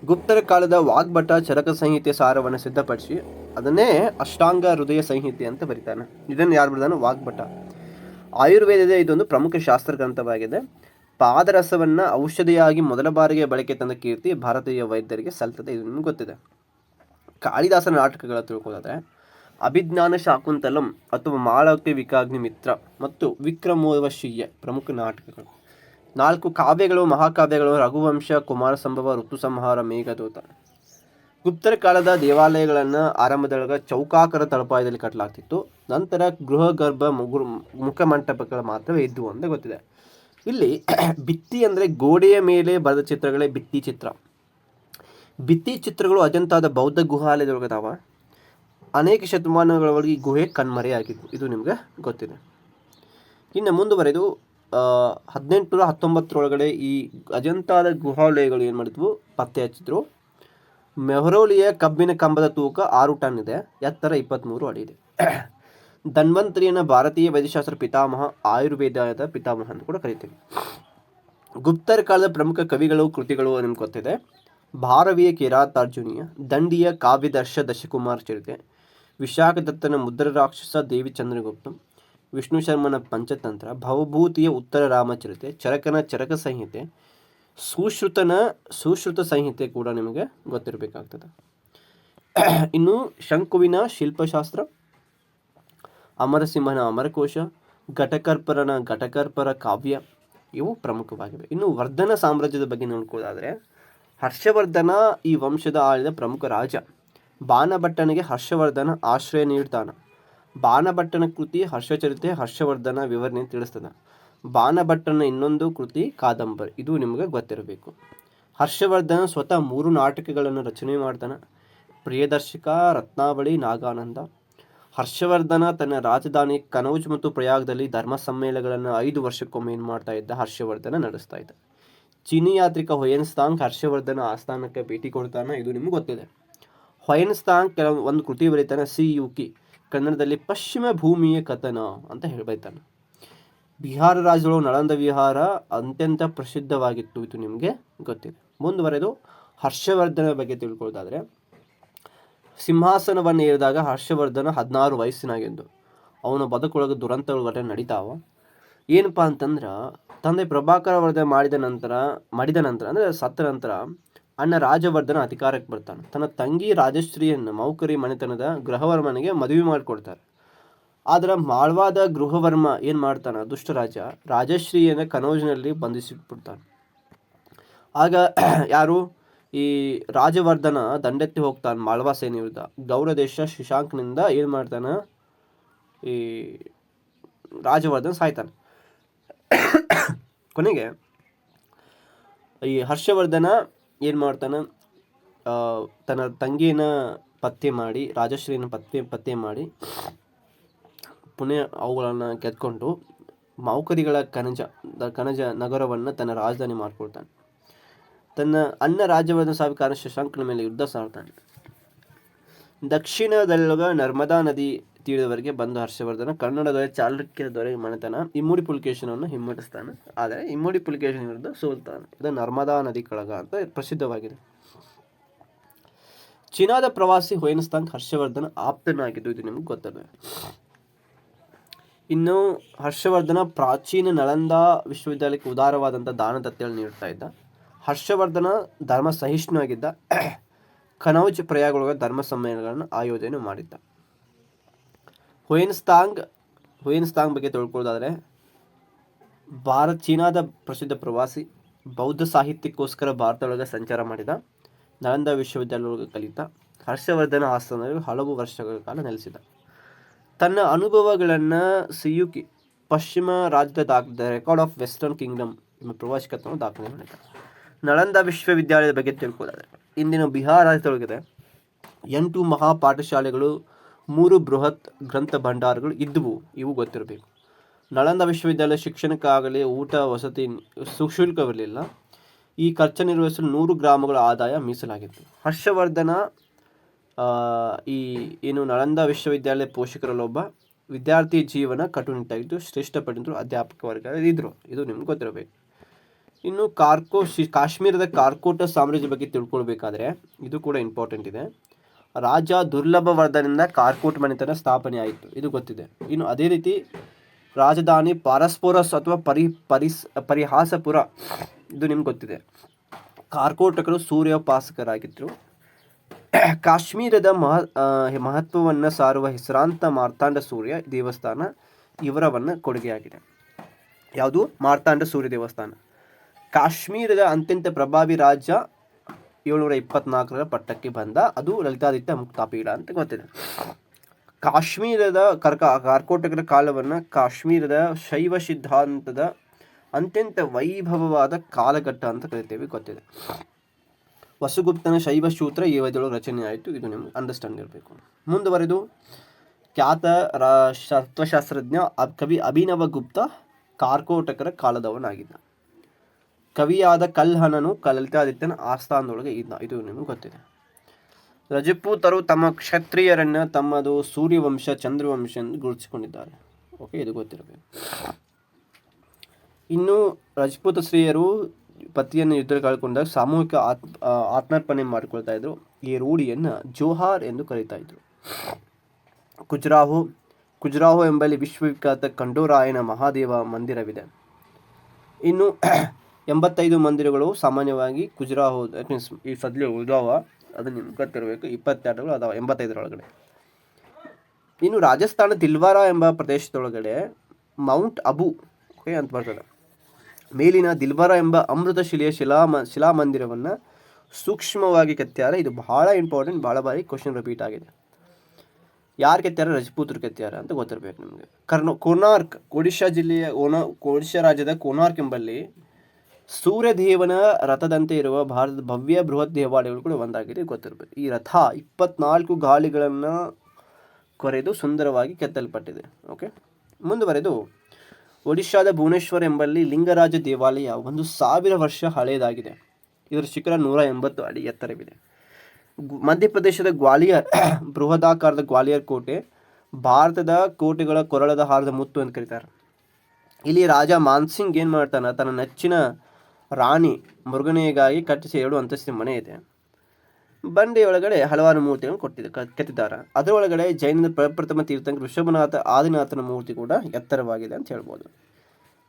A: ಗುಪ್ತರ ಕಾಲದ ವಾಗ್ಭಟ, ಚರಕ ಸಂಹಿತೆ ಸಾರವನ್ನು ಸಿದ್ಧಪಡಿಸಿ ಅದನ್ನೇ ಅಷ್ಟಾಂಗ ಹೃದಯ ಸಂಹಿತೆ ಅಂತ ಬರೀತಾನೆ. ಇದನ್ನು ಯಾರು ಬರೆದಾನೆ? ವಾಗ್ಭಟ. ಆಯುರ್ವೇದದ ಇದೊಂದು ಪ್ರಮುಖ ಶಾಸ್ತ್ರ ಗ್ರಂಥವಾಗಿದೆ. ಪಾದರಸವನ್ನು ಔಷಧಿಯಾಗಿ ಮೊದಲ ಬಾರಿಗೆ ಬಳಕೆ ತಂದ ಕೀರ್ತಿ ಭಾರತೀಯ ವೈದ್ಯರಿಗೆ ಸಲ್ತದೆ ಇದನ್ನು ಗೊತ್ತಿದೆ. ಕಾಳಿದಾಸನ ನಾಟಕಗಳ ತಿಳ್ಕೊಳ್ಳೋದ್ರೆ ಅಭಿಜ್ಞಾನ ಶಾಕುಂತಲಂ ಅಥವಾ ಮಾಳಕ್ಕೆ ವಿಕಾಗ್ನಿ ಮಿತ್ರ ಮತ್ತು ವಿಕ್ರಮೋರ್ವಶೀಯ ಪ್ರಮುಖ ನಾಟಕಗಳು. ನಾಲ್ಕು ಕಾವ್ಯಗಳು ಮಹಾಕಾವ್ಯಗಳು, ರಘುವಂಶ ಕುಮಾರ ಸಂಭವ ಋತು ಸಂಹಾರ ಮೇಘದೂತ. ಗುಪ್ತರ ಕಾಲದ ದೇವಾಲಯಗಳನ್ನು ಆರಂಭದೊಳಗೆ ಚೌಕಾಕರ ತಳಪಾಯದಲ್ಲಿ ಕಟ್ಟಲಾಗ್ತಿತ್ತು. ನಂತರ ಗೃಹ ಗರ್ಭ ಮುಗುರು ಮುಖಮಂಟಪಗಳು ಮಾತ್ರವೇ ಇದ್ದವು ಅಂತ ಗೊತ್ತಿದೆ. ಇಲ್ಲಿ ಭಿತ್ತಿ ಅಂದರೆ ಗೋಡೆಯ ಮೇಲೆ ಬರೆದ ಚಿತ್ರಗಳೇ ಭಿತ್ತಿ ಚಿತ್ರ. ಭಿತ್ತಿ ಚಿತ್ರಗಳು ಅಜಂತಾದ ಬೌದ್ಧ ಗುಹಾಲಯದೊಳಗದಾವ ಅನೇಕ ಶತಮಾನಗಳವರೆಗೆ ಈ ಗುಹೆ ಕಣ್ಮರೆಯಾಗಿತ್ತು ಇದು ನಿಮಗೆ ಗೊತ್ತಿದೆ. ಇನ್ನು ಮುಂದುವರೆದು ಹದಿನೆಂಟುನೂರ ಹತ್ತೊಂಬತ್ತರೊಳಗಡೆ ಈ ಅಜಂತಾದ ಗುಹಾಲಯಗಳು ಏನು ಮಾಡಿದ್ವು? ಪತ್ತೆ ಹಚ್ಚಿದ್ರು ಮೆಹರೋಲಿಯ ಕಬ್ಬಿನ ಕಂಬದ ತೂಕ ಆರು ಟನ್ ಇದೆ, ಎತ್ತರ ಇಪ್ಪತ್ತ್ಮೂರು ಅಡಿ ಇದೆ. ಧನ್ವಂತರಿಯನ್ನು ಭಾರತೀಯ ವೈದ್ಯಶಾಸ್ತ್ರ ಪಿತಾಮಹ, ಆಯುರ್ವೇದದ ಪಿತಾಮಹ ಅಂತ ಕೂಡ ಕರಿತೀವಿ. ಗುಪ್ತರ ಕಾಲದ ಪ್ರಮುಖ ಕವಿಗಳು, ಕೃತಿಗಳು ನಿಮ್ಗೆ ಗೊತ್ತಿದೆ. ಭಾರವೀಯ ಕಿರಾತಾರ್ಜುನಿಯ ದಂಡಿಯ ಕಾವ್ಯದರ್ಶ ದಶಕುಮಾರ್ ಚರಿತೆ, ವಿಶಾಖದತ್ತನ ಮುದ್ರ ರಾಕ್ಷಸ ದೇವಿ ಚಂದ್ರಗುಪ್ತ, ವಿಷ್ಣು ಶರ್ಮನ ಪಂಚತಂತ್ರ, ಭವಭೂತಿಯ ಉತ್ತರ ರಾಮಚರಿತೆ ಚರಕನ ಚರಕ ಸಂಹಿತೆ ಸುಶ್ರುತನ, ಸುಶ್ರುತ ಸಂಹಿತೆ ಕೂಡ ನಿಮಗೆ ಗೊತ್ತಿರಬೇಕಾಗ್ತದೆ. ಇನ್ನು ಶಂಕುವಿನ ಶಿಲ್ಪಶಾಸ್ತ್ರ, ಅಮರಸಿಂಹನ ಅಮರಕೋಶ, ಘಟಕರ್ಪರನ ಘಟಕರ್ಪರ ಕಾವ್ಯ, ಇವು ಪ್ರಮುಖವಾಗಿವೆ. ಇನ್ನು ವರ್ಧನ ಸಾಮ್ರಾಜ್ಯದ ಬಗ್ಗೆ ನೋಡ್ಕೊಳ್ಳೋದಾದರೆ, ಹರ್ಷವರ್ಧನ ಈ ವಂಶದ ಆಳಿದ ಪ್ರಮುಖ ರಾಜ. ಬಾಣಭಟ್ಟನಿಗೆ ಹರ್ಷವರ್ಧನ ಆಶ್ರಯ ನೀಡ್ತಾನ. ಬಾಣಭಟ್ಟನ ಕೃತಿ, ಹರ್ಷಚರಿತೆ, ಹರ್ಷವರ್ಧನ ವಿವರಣೆ ತಿಳಿಸ್ತದೆ. ಬಾಣಭಟ್ಟನ ಇನ್ನೊಂದು ಕೃತಿ ಕಾದಂಬರಿ. ಇದು ನಿಮಗೆ ಗೊತ್ತಿರಬೇಕು. ಹರ್ಷವರ್ಧನ ಸ್ವತಃ ಮೂರು ನಾಟಕಗಳನ್ನು ರಚನೆ ಮಾಡ್ತಾನೆ ಪ್ರಿಯದರ್ಶಕ, ರತ್ನಾವಳಿ, ನಾಗಾನಂದ. ಹರ್ಷವರ್ಧನ ತನ್ನ ರಾಜಧಾನಿ ಕನೌಜ್ ಮತ್ತು ಪ್ರಯಾಗದಲ್ಲಿ ಧರ್ಮ ಸಮ್ಮೇಳನಗಳನ್ನು ಐದು ವರ್ಷಕ್ಕೊಮ್ಮೆ ಏನು ಮಾಡ್ತಾ ಇದ್ದ? ಹರ್ಷವರ್ಧನ ನಡೆಸ್ತಾ ಇದ್ದ. ಚೀನಿ ಯಾತ್ರಿಕ ಹೊಯನ್ಸ್ತಾಂಗ್ ಹರ್ಷವರ್ಧನ ಆಸ್ಥಾನಕ್ಕೆ ಭೇಟಿ ಕೊಡ್ತಾನೆ, ಇದು ನಿಮ್ಗೆ ಗೊತ್ತಿದೆ. ಹೊಯನ್ಸ್ತಾಂಗ್ ಕೆಲವು, ಒಂದು ಕೃತಿ ಬರೀತಾನೆ, ಸಿ ಯು ಕಿ, ಕನ್ನಡದಲ್ಲಿ ಪಶ್ಚಿಮ ಭೂಮಿಯ ಕಥನ ಅಂತ ಹೇಳಿ, ಬರೀತಾನೆ. ಬಿಹಾರ ರಾಜ್ಯದೊಳಗೆ ನಳಂದ ವಿಹಾರ ಅತ್ಯಂತ ಪ್ರಸಿದ್ಧವಾಗಿತ್ತು ಇದು ನಿಮಗೆ ಗೊತ್ತಿದೆ. ಮುಂದುವರೆದು ಹರ್ಷವರ್ಧನ ಬಗ್ಗೆ ತಿಳ್ಕೊಳ್ಳೋದಾದರೆ, ಸಿಂಹಾಸನವನ್ನು ಏರಿದಾಗ ಹರ್ಷವರ್ಧನ ಹದಿನಾರು ವಯಸ್ಸಿನಾಗೆಂದು. ಅವನು ಬದುಕೊಳಗೆ ದುರಂತಗಳು ಘಟನೆ ನಡೀತಾವ. ಏನಪ್ಪ ಅಂತಂದ್ರೆ, ತಂದೆ ಪ್ರಭಾಕರ ವರ್ಧನೆ ಮಾಡಿದ ನಂತರ ಮಾಡಿದ ನಂತರ, ಅಂದರೆ ಸತ್ತ ನಂತರ ಅಣ್ಣ ರಾಜವರ್ಧನ ಅಧಿಕಾರಕ್ಕೆ ಬರ್ತಾನೆ. ತನ್ನ ತಂಗಿ ರಾಜಶ್ರೀಯನ್ನು ಮೌಕರಿ ಮನೆತನದ ಗೃಹವರ್ಮನಿಗೆ ಮದುವೆ ಮಾಡಿಕೊಡ್ತಾರೆ. ಆದರೆ ಮಾಳ್ವಾದ ಗೃಹವರ್ಮ ಏನು ಮಾಡ್ತಾನೆ? ದುಷ್ಟರಾಜ ರಾಜಶ್ರೀಯನ್ನು ಕನೋಜ್ನಲ್ಲಿ ಬಂಧಿಸಿಬಿಡ್ತಾನೆ. ಆಗ ಯಾರು? ಈ ರಾಜವರ್ಧನ ದಂಡೆತ್ತಿ ಹೋಗ್ತಾನೆ ಮಾಳ್ವಾ ಸೇನೆ ವಿರುದ್ಧ. ಗೌರದೇಶ ಶಶಾಂಕ್ನಿಂದ ಏನು ಮಾಡ್ತಾನೆ? ಈ ರಾಜವರ್ಧನ್ ಸಾಯ್ತಾನೆ. ಕೊನೆಗೆ ಈ ಹರ್ಷವರ್ಧನ ಏನು ಮಾಡ್ತಾನೆ? ತನ್ನ ತಂಗಿನ ಪತ್ತೆ ಮಾಡಿ ರಾಜಶ್ರೀನ ಪತ್ತೆ ಪತ್ತೆ ಮಾಡಿ ಪುಣೆ ಅವುಗಳನ್ನು ಗೆದ್ಕೊಂಡು ಮೌಕರಿಗಳ ದ ಕಣಜ ನಗರವನ್ನು ತನ್ನ ರಾಜಧಾನಿ ಮಾಡಿಕೊಳ್ತಾನೆ. ತನ್ನ ಅನ್ನ ರಾಜ್ಯವನ್ನು ಸಾವಿರ ಶಶಾಂಕನ ಮೇಲೆ ಯುದ್ಧ ಸಾರ್ತಾನೆ. ದಕ್ಷಿಣದಲ್ಲಗ ನರ್ಮದಾ ನದಿ ತೀರದವರೆಗೆ ಬಂದು ಹರ್ಷವರ್ಧನ ಕನ್ನಡದ ಚಾಲುಕ್ಯ ದೊರೆ ಮನೆತನ ಇಮ್ಮಡಿ ಪುಲಿಕೇಶನವನ್ನು ಹಿಮ್ಮೆಟ್ಟಿಸ್ತಾನೆ. ಆದರೆ ಇಮ್ಮಡಿ ಪುಲಿಕೇಶನ್ ವಿರುದ್ಧ ಸೋಲ್ತಾನೆ. ಇದು ನರ್ಮದಾ ನದಿ ಕಳಗ ಅಂತ ಪ್ರಸಿದ್ಧವಾಗಿದೆ. ಚೀನಾದ ಪ್ರವಾಸಿ ಹೊಯನಸ್ತಾಂಗ್ ಹರ್ಷವರ್ಧನ ಆಪ್ತನಾಗಿದ್ದು ಇದು ನಿಮ್ಗೆ ಗೊತ್ತದೆ ಇನ್ನು ಹರ್ಷವರ್ಧನ ಪ್ರಾಚೀನ ನಳಂದ ವಿಶ್ವವಿದ್ಯಾಲಯಕ್ಕೆ ಉದಾರವಾದಂಥ ದಾನ ದತ್ತಿಗಳನ್ನು ನೀಡ್ತಾ ಇದ್ದ. ಹರ್ಷವರ್ಧನ ಧರ್ಮ ಸಹಿಷ್ಣು ಆಗಿದ್ದ ಕನೌಜ್ ಪ್ರಯಾಗೊಳಗೆ ಧರ್ಮ ಸಮ್ಮೇಳನಗಳನ್ನು ಆಯೋಜನೆ ಮಾಡಿದ್ದ. ಹುಯೆನ್ಸ್ತಾಂಗ್ ಹುಯೆನ್ಸ್ತಾಂಗ್ ಬಗ್ಗೆ ತಿಳ್ಕೊಳ್ಳೋದಾದರೆ, ಭಾರತ ಚೀನಾದ ಪ್ರಸಿದ್ಧ ಪ್ರವಾಸಿ, ಬೌದ್ಧ ಸಾಹಿತ್ಯಕ್ಕೋಸ್ಕರ ಭಾರತದೊಳಗೆ ಸಂಚಾರ ಮಾಡಿದ, ನಳಂದ ವಿಶ್ವವಿದ್ಯಾಲಯದೊಳಗೆ ಕಲಿತ, ಹರ್ಷವರ್ಧನ ಆಸ್ಥಾನದಲ್ಲಿ ಹಲವು ವರ್ಷಗಳ ಕಾಲ ನೆಲೆಸಿದ. ತನ್ನ ಅನುಭವಗಳನ್ನು ಸಿಯುಕಿ, ಪಶ್ಚಿಮ ರಾಜ್ಯದ ದಾಖ the record of western kingdom ಎಂಬ ಪ್ರವಾಸಿಕತ್ವವನ್ನು ದಾಖಲೆ ಮಾಡಿದ ನಳಂದ ವಿಶ್ವವಿದ್ಯಾಲಯದ ಬಗ್ಗೆ ತಿಳ್ಕೊಳ್ಳೋದಾದರೆ, ಇಂದಿನ ಬಿಹಾರ ರಾಜ್ಯದೊಳಗಿದೆ. ಎಂಟು ಮಹಾ ಪಾಠಶಾಲೆಗಳು, ಮೂರು ಬೃಹತ್ ಗ್ರಂಥ ಭಂಡಾರಗಳು ಇದ್ದವು, ಇವು ಗೊತ್ತಿರಬೇಕು. ನಳಂದ ವಿಶ್ವವಿದ್ಯಾಲಯ ಶಿಕ್ಷಣಕ್ಕಾಗಲಿ ಊಟ, ವಸತಿ ಸುಶುಲ್ಕವಿರಲಿಲ್ಲ. ಈ ಖರ್ಚು ನಿರ್ವಹಿಸಲು ನೂರು ಗ್ರಾಮಗಳ ಆದಾಯ ಮೀಸಲಾಗಿತ್ತು. ಹರ್ಷವರ್ಧನ ಈ, ಏನು ನಳಂದ ವಿಶ್ವವಿದ್ಯಾಲಯ ಪೋಷಕರಲ್ಲೊಬ್ಬ ವಿದ್ಯಾರ್ಥಿ ಜೀವನ ಕಟ್ಟುನಿಟ್ಟಾಗಿದ್ದು ಶ್ರೇಷ್ಠ ಪಡೆದ್ರು ಅಧ್ಯಾಪಕ ವರ್ಗ ಇದ್ದರು ಇದು ನಿಮ್ಗೆ ಗೊತ್ತಿರಬೇಕು. ಇನ್ನು ಕಾರ್ಕೋ, ಶಿ, ಕಾಶ್ಮೀರದ ಕಾರ್ಕೋಟ ಸಾಮ್ರಾಜ್ಯ ಬಗ್ಗೆ ತಿಳ್ಕೊಳ್ಬೇಕಾದ್ರೆ ಇದು ಕೂಡ ಇಂಪಾರ್ಟೆಂಟ್ ಇದೆ. ರಾಜ ದುರ್ಲಭವರ್ಧನಿಂದ ಕಾರ್ಕೋಟ್ ಮನೆತನ ಸ್ಥಾಪನೆ ಆಯಿತು. ಇದು ಗೊತ್ತಿದೆ. ಇನ್ನು ಅದೇ ರೀತಿ ರಾಜಧಾನಿ ಪಾರಸ್ಪೋರಸ್ ಅಥವಾ ಪರಿ, ಪರಿಸ್, ಪರಿಹಾಸಪುರ, ಇದು ನಿಮ್ಗೆ ಗೊತ್ತಿದೆ. ಕಾರ್ಕೋಟಕರು ಸೂರ್ಯೋಪಾಸಕರಾಗಿದ್ದರು ಕಾಶ್ಮೀರದ ಮಹ ಮಹತ್ವವನ್ನು ಸಾರುವ ಹೆಸರಾಂತ ಮಾರ್ತಾಂಡ ಸೂರ್ಯ ದೇವಸ್ಥಾನ ಇವರವನ್ನು ಕೊಡುಗೆಯಾಗಿದೆ. ಯಾವುದು? ಮಾರ್ತಾಂಡ ಸೂರ್ಯ ದೇವಸ್ಥಾನ. ಕಾಶ್ಮೀರದ ಅತ್ಯಂತ ಪ್ರಭಾವಿ ರಾಜ್ಯ ಏಳ್ನೂರ ಇಪ್ಪತ್ನಾಲ್ಕರ ಪಟ್ಟಕ್ಕೆ ಬಂದ. ಅದು ಲಲಿತಾದಿತ್ಯ ಮುಕ್ತಾಪೀಡ ಅಂತ ಗೊತ್ತಿದೆ. ಕಾಶ್ಮೀರದ ಕರ್ಕ, ಕಾರ್ಕೋಟಕರ ಕಾಲವನ್ನು ಕಾಶ್ಮೀರದ ಶೈವ ಸಿದ್ಧಾಂತದ ಅತ್ಯಂತ ವೈಭವವಾದ ಕಾಲಘಟ್ಟ ಅಂತ ಕರಿತೇವೆ ಗೊತ್ತಿದೆ. ವಸುಗುಪ್ತನ ಶೈವ ಸೂತ್ರ ಈ ರಚನೆ ಆಯಿತು. ಇದು ನಿಮ್ಗೆ ಅಂಡರ್ಸ್ಟ್ಯಾಂಡ್ ಇರಬೇಕು. ಮುಂದುವರೆದು, ಖ್ಯಾತ ರಾ, ತತ್ವಶಾಸ್ತ್ರಜ್ಞ ಕವಿ ಅಭಿನವ ಗುಪ್ತ, ಕಾರ್ಕೋಟಕರ ಕಾಲದವನಾಗಿದ್ದ. ಕವಿಯಾದ ಕಲ್ಹನನು ಕಲಿತಾದಿತ್ಯನ ಆಸ್ಥಾನದೊಳಗೆ ಇದ್ದ. ಇದು ನಿಮಗೆ ಗೊತ್ತಿದೆ. ರಜಪೂತರು ತಮ್ಮ ಕ್ಷತ್ರಿಯರನ್ನು ತಮ್ಮದು ಸೂರ್ಯವಂಶ, ಚಂದ್ರವಂಶ ಎಂದು ಗುರುತಿಸಿಕೊಂಡಿದ್ದಾರೆ. ಓಕೆ ಇದು ಗೊತ್ತಿರಬೇಕು. ಇನ್ನು ರಜಪೂತ ಸ್ತ್ರೀಯರು ಪತಿಯನ್ನು ಯುದ್ಧ ಕಳ್ಕೊಂಡಾಗ ಸಾಮೂಹಿಕ ಆತ್ಮ ಆತ್ಮಾರ್ಪಣೆ ಮಾಡಿಕೊಳ್ತಾ ಇದ್ರು. ಈ ರೂಢಿಯನ್ನು ಜೋಹಾರ್ ಎಂದು ಕರೀತಾ ಇದ್ರು. ಕುಜ್ರಾಹು ಕುಜ್ರಾಹು ಎಂಬಲ್ಲಿ ವಿಶ್ವವಿಖ್ಯಾತ ಕಂಡೋರಾಯನ ಮಹಾದೇವ ಮಂದಿರವಿದೆ. ಇನ್ನು ಎಂಬತ್ತೈದು ಮಂದಿರಗಳು ಸಾಮಾನ್ಯವಾಗಿ ಕುಜ್ರಾಹು ದಟ್ ಮೀನ್ಸ್ ಈ ಸದ್ಯ ಉದಾವ ಅದು ನಿಮ್ಗೆ ಗೊತ್ತಿರಬೇಕು ಇಪ್ಪತ್ತೆರಡುಗಳು ಅದಾವ, ಎಂಬತ್ತೈದರೊಳಗಡೆ. ಇನ್ನು ರಾಜಸ್ಥಾನ ದಿಲ್ವಾರ ಎಂಬ ಪ್ರದೇಶದೊಳಗಡೆ ಮೌಂಟ್ ಅಬು ಅಂತ ಬರ್ತದೆ. ಮೇಲಿನ ದಿಲ್ಬರ ಎಂಬ ಅಮೃತ ಶಿಲೆಯ ಶಿಲಾ ಶಿಲಾಮಂದಿರವನ್ನು ಸೂಕ್ಷ್ಮವಾಗಿ ಕೆತ್ತ್ಯಾರ. ಇದು ಬಹಳ ಇಂಪಾರ್ಟೆಂಟ್ ಭಾಳ ಬಾರಿ ಕ್ವಶನ್ ರಿಪೀಟ್ ಆಗಿದೆ. ಯಾರು ಕೆತ್ತ್ಯಾರ? ರಜಪೂತರು ಕೆತ್ತ್ಯಾರ ಅಂತ ಗೊತ್ತಿರಬೇಕು ನಿಮಗೆ. ಕರ್ನ, ಕೋನಾರ್ಕ್, ಒಡಿಶಾ ಜಿಲ್ಲೆಯ ಓನ ಒಡಿಶಾ ರಾಜ್ಯದ ಕೋನಾರ್ಕ್ ಎಂಬಲ್ಲಿ ಸೂರ್ಯದೇವನ ರಥದಂತೆ ಇರುವ ಭಾರತದ ಭವ್ಯ ಬೃಹತ್ ದೇವಾಲಯಗಳು ಕೂಡ ಒಂದಾಗಿದೆ ಗೊತ್ತಿರಬೇಕು. ಈ ರಥ ಇಪ್ಪತ್ನಾಲ್ಕು ಗಾಳಿಗಳನ್ನು ಕೊರೆದು ಸುಂದರವಾಗಿ ಕೆತ್ತಲ್ಪಟ್ಟಿದೆ. ಓಕೆ ಮುಂದುವರೆದು ಒಡಿಶಾದ ಭುವನೇಶ್ವರ ಎಂಬಲ್ಲಿ ಲಿಂಗರಾಜ ದೇವಾಲಯ ಒಂದು ಸಾವಿರ ವರ್ಷ ಹಳೆಯದಾಗಿದೆ. ಇದರ ಶಿಖರ ನೂರ ಎಂಬತ್ತು ಅಡಿ ಎತ್ತರವಿದೆ. ಮಧ್ಯಪ್ರದೇಶದ ಗ್ವಾಲಿಯರ್, ಬೃಹದಾಕಾರದ ಗ್ವಾಲಿಯರ್ ಕೋಟೆ, ಭಾರತದ ಕೋಟೆಗಳ ಕೊರಳದ ಹಾರದ ಮುತ್ತು ಅಂತ ಕರೀತಾರೆ. ಇಲ್ಲಿ ರಾಜ ಮಾನ್ಸಿಂಗ್ ಏನು ಮಾಡ್ತಾನೆ? ತನ್ನ ನೆಚ್ಚಿನ ರಾಣಿ ಮುರುಗನೆಗಾಗಿ ಕಟ್ಟಿಸಿ ಎರಡು ಅಂತಸ್ತಿನ ಮನೆ ಇದೆ. ಬಂಡೆಯ ಒಳಗಡೆ ಹಲವಾರು ಮೂರ್ತಿಗಳನ್ನು ಕೊಟ್ಟಿದ್ದ ಕೆತ್ತಿದ್ದಾರೆ. ಅದರೊಳಗಡೆ ಜೈನದ ಪ್ರಪ್ರಥಮ ತೀರ್ಥಂಕರ ಋಷಭನಾಥ ಆದಿನಾಥನ ಮೂರ್ತಿ ಕೂಡ ಎತ್ತರವಾಗಿದೆ ಅಂತ ಹೇಳ್ಬೋದು.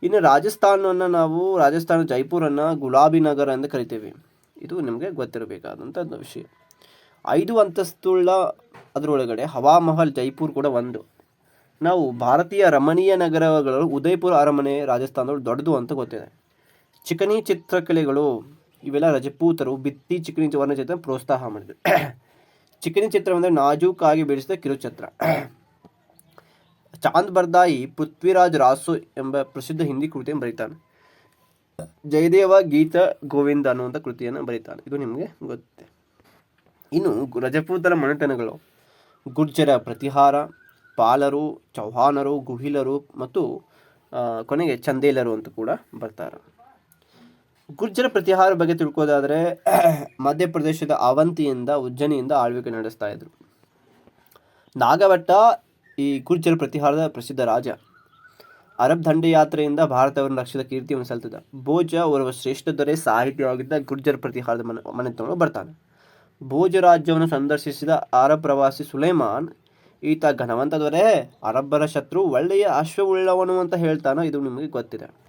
A: ಇನ್ನು ರಾಜಸ್ಥಾನವನ್ನು ನಾವು ರಾಜಸ್ಥಾನ ಜೈಪುರನ್ನು ಗುಲಾಬಿ ನಗರ ಎಂದು ಕರಿತೀವಿ. ಇದು ನಿಮಗೆ ಗೊತ್ತಿರಬೇಕಾದಂಥದ್ದು ವಿಷಯ. ಐದು ಅಂತಸ್ತುಳ್ಳ ಅದರೊಳಗಡೆ ಹವಾಮಹಲ್ ಜೈಪುರ್ ಕೂಡ ಒಂದು. ನಾವು ಭಾರತೀಯ ರಮಣೀಯ ನಗರಗಳು ಉದಯಪುರ ಅರಮನೆ ರಾಜಸ್ಥಾನದಲ್ಲಿ ದೊಡ್ಡದು ಅಂತ ಗೊತ್ತಿದೆ. ಚಿಕನಿ ಚಿತ್ರಕಲೆಗಳು ಇವೆಲ್ಲ ರಜಪೂತರು ಭಿತ್ತಿ ಚಿಕ್ಕನಿ ವರ್ಣಚಿತ್ರ ಪ್ರೋತ್ಸಾಹ ಮಾಡಿದ್ರು. ಚಿಕನಿ ಚಿತ್ರವೆಂದರೆ ನಾಜೂಕಾಗಿ ಬಿಡಿಸಿದ ಕಿರುಚಿತ್ರ ಚಾಂದ್ ಬರ್ದಾಯಿ ಪೃಥ್ವಿರಾಜ್ ರಾಸು ಎಂಬ ಪ್ರಸಿದ್ಧ ಹಿಂದಿ ಕೃತಿಯನ್ನು ಬರೀತಾನೆ. ಜಯದೇವ ಗೀತ ಗೋವಿಂದ ಅನ್ನುವಂಥ ಕೃತಿಯನ್ನು ಬರೀತಾನೆ. ಇದು ನಿಮಗೆ ಗೊತ್ತಿದೆ ಇನ್ನು ರಜಪೂತರ ಮನೆತನಗಳು. ಗುರ್ಜರ ಪ್ರತಿಹಾರ, ಪಾಲರು, ಚೌಹಾನರು, ಗುಹಿಲರು ಮತ್ತು ಕೊನೆಗೆ ಚಂದೇಲರು ಅಂತ ಕೂಡ ಬರ್ತಾರೆ. ಗುರ್ಜರ ಪ್ರತಿಹಾರ ಬಗ್ಗೆ ತಿಳ್ಕೋದಾದರೆ, ಮಧ್ಯಪ್ರದೇಶದ ಅವಂತಿಯಿಂದ, ಉಜ್ಜನಿಯಿಂದ ಆಳ್ವಿಕೆ ನಡೆಸ್ತಾ ಇದ್ರು. ನಾಗಭಟ್ಟ ಈ ಗುರ್ಜರ ಪ್ರತಿಹಾರದ ಪ್ರಸಿದ್ಧ ರಾಜ. ಅರಬ್ ದಂಡಯಾತ್ರೆಯಿಂದ ಭಾರತವನ್ನು ರಕ್ಷಿಸಿದ ಕೀರ್ತಿಯನ್ನು ಸಲ್ತಿದ್ದ. ಭೋಜ ಓರ್ವ ಶ್ರೇಷ್ಠ ದೊರೆ ಸಾಹಿತ್ಯವಾಗಿದ್ದ ಗುರ್ಜರ ಪ್ರತಿಹಾರದ ಮನೆ, ಮನೆತನಗಳು ಬರ್ತಾನೆ ಭೋಜ ರಾಜ್ಯವನ್ನು ಸಂದರ್ಶಿಸಿದ ಅರಬ್ ಪ್ರವಾಸಿ ಸುಲೈಮಾನ್, ಈತ ಘನವಂತ ದೊರೆ, ಅರಬ್ಬರ ಶತ್ರು, ಒಳ್ಳೆಯ ಅಶ್ವವುಳ್ಳವನು ಅಂತ ಹೇಳ್ತಾನೋ, ಇದು ನಿಮಗೆ ಗೊತ್ತಿದೆ.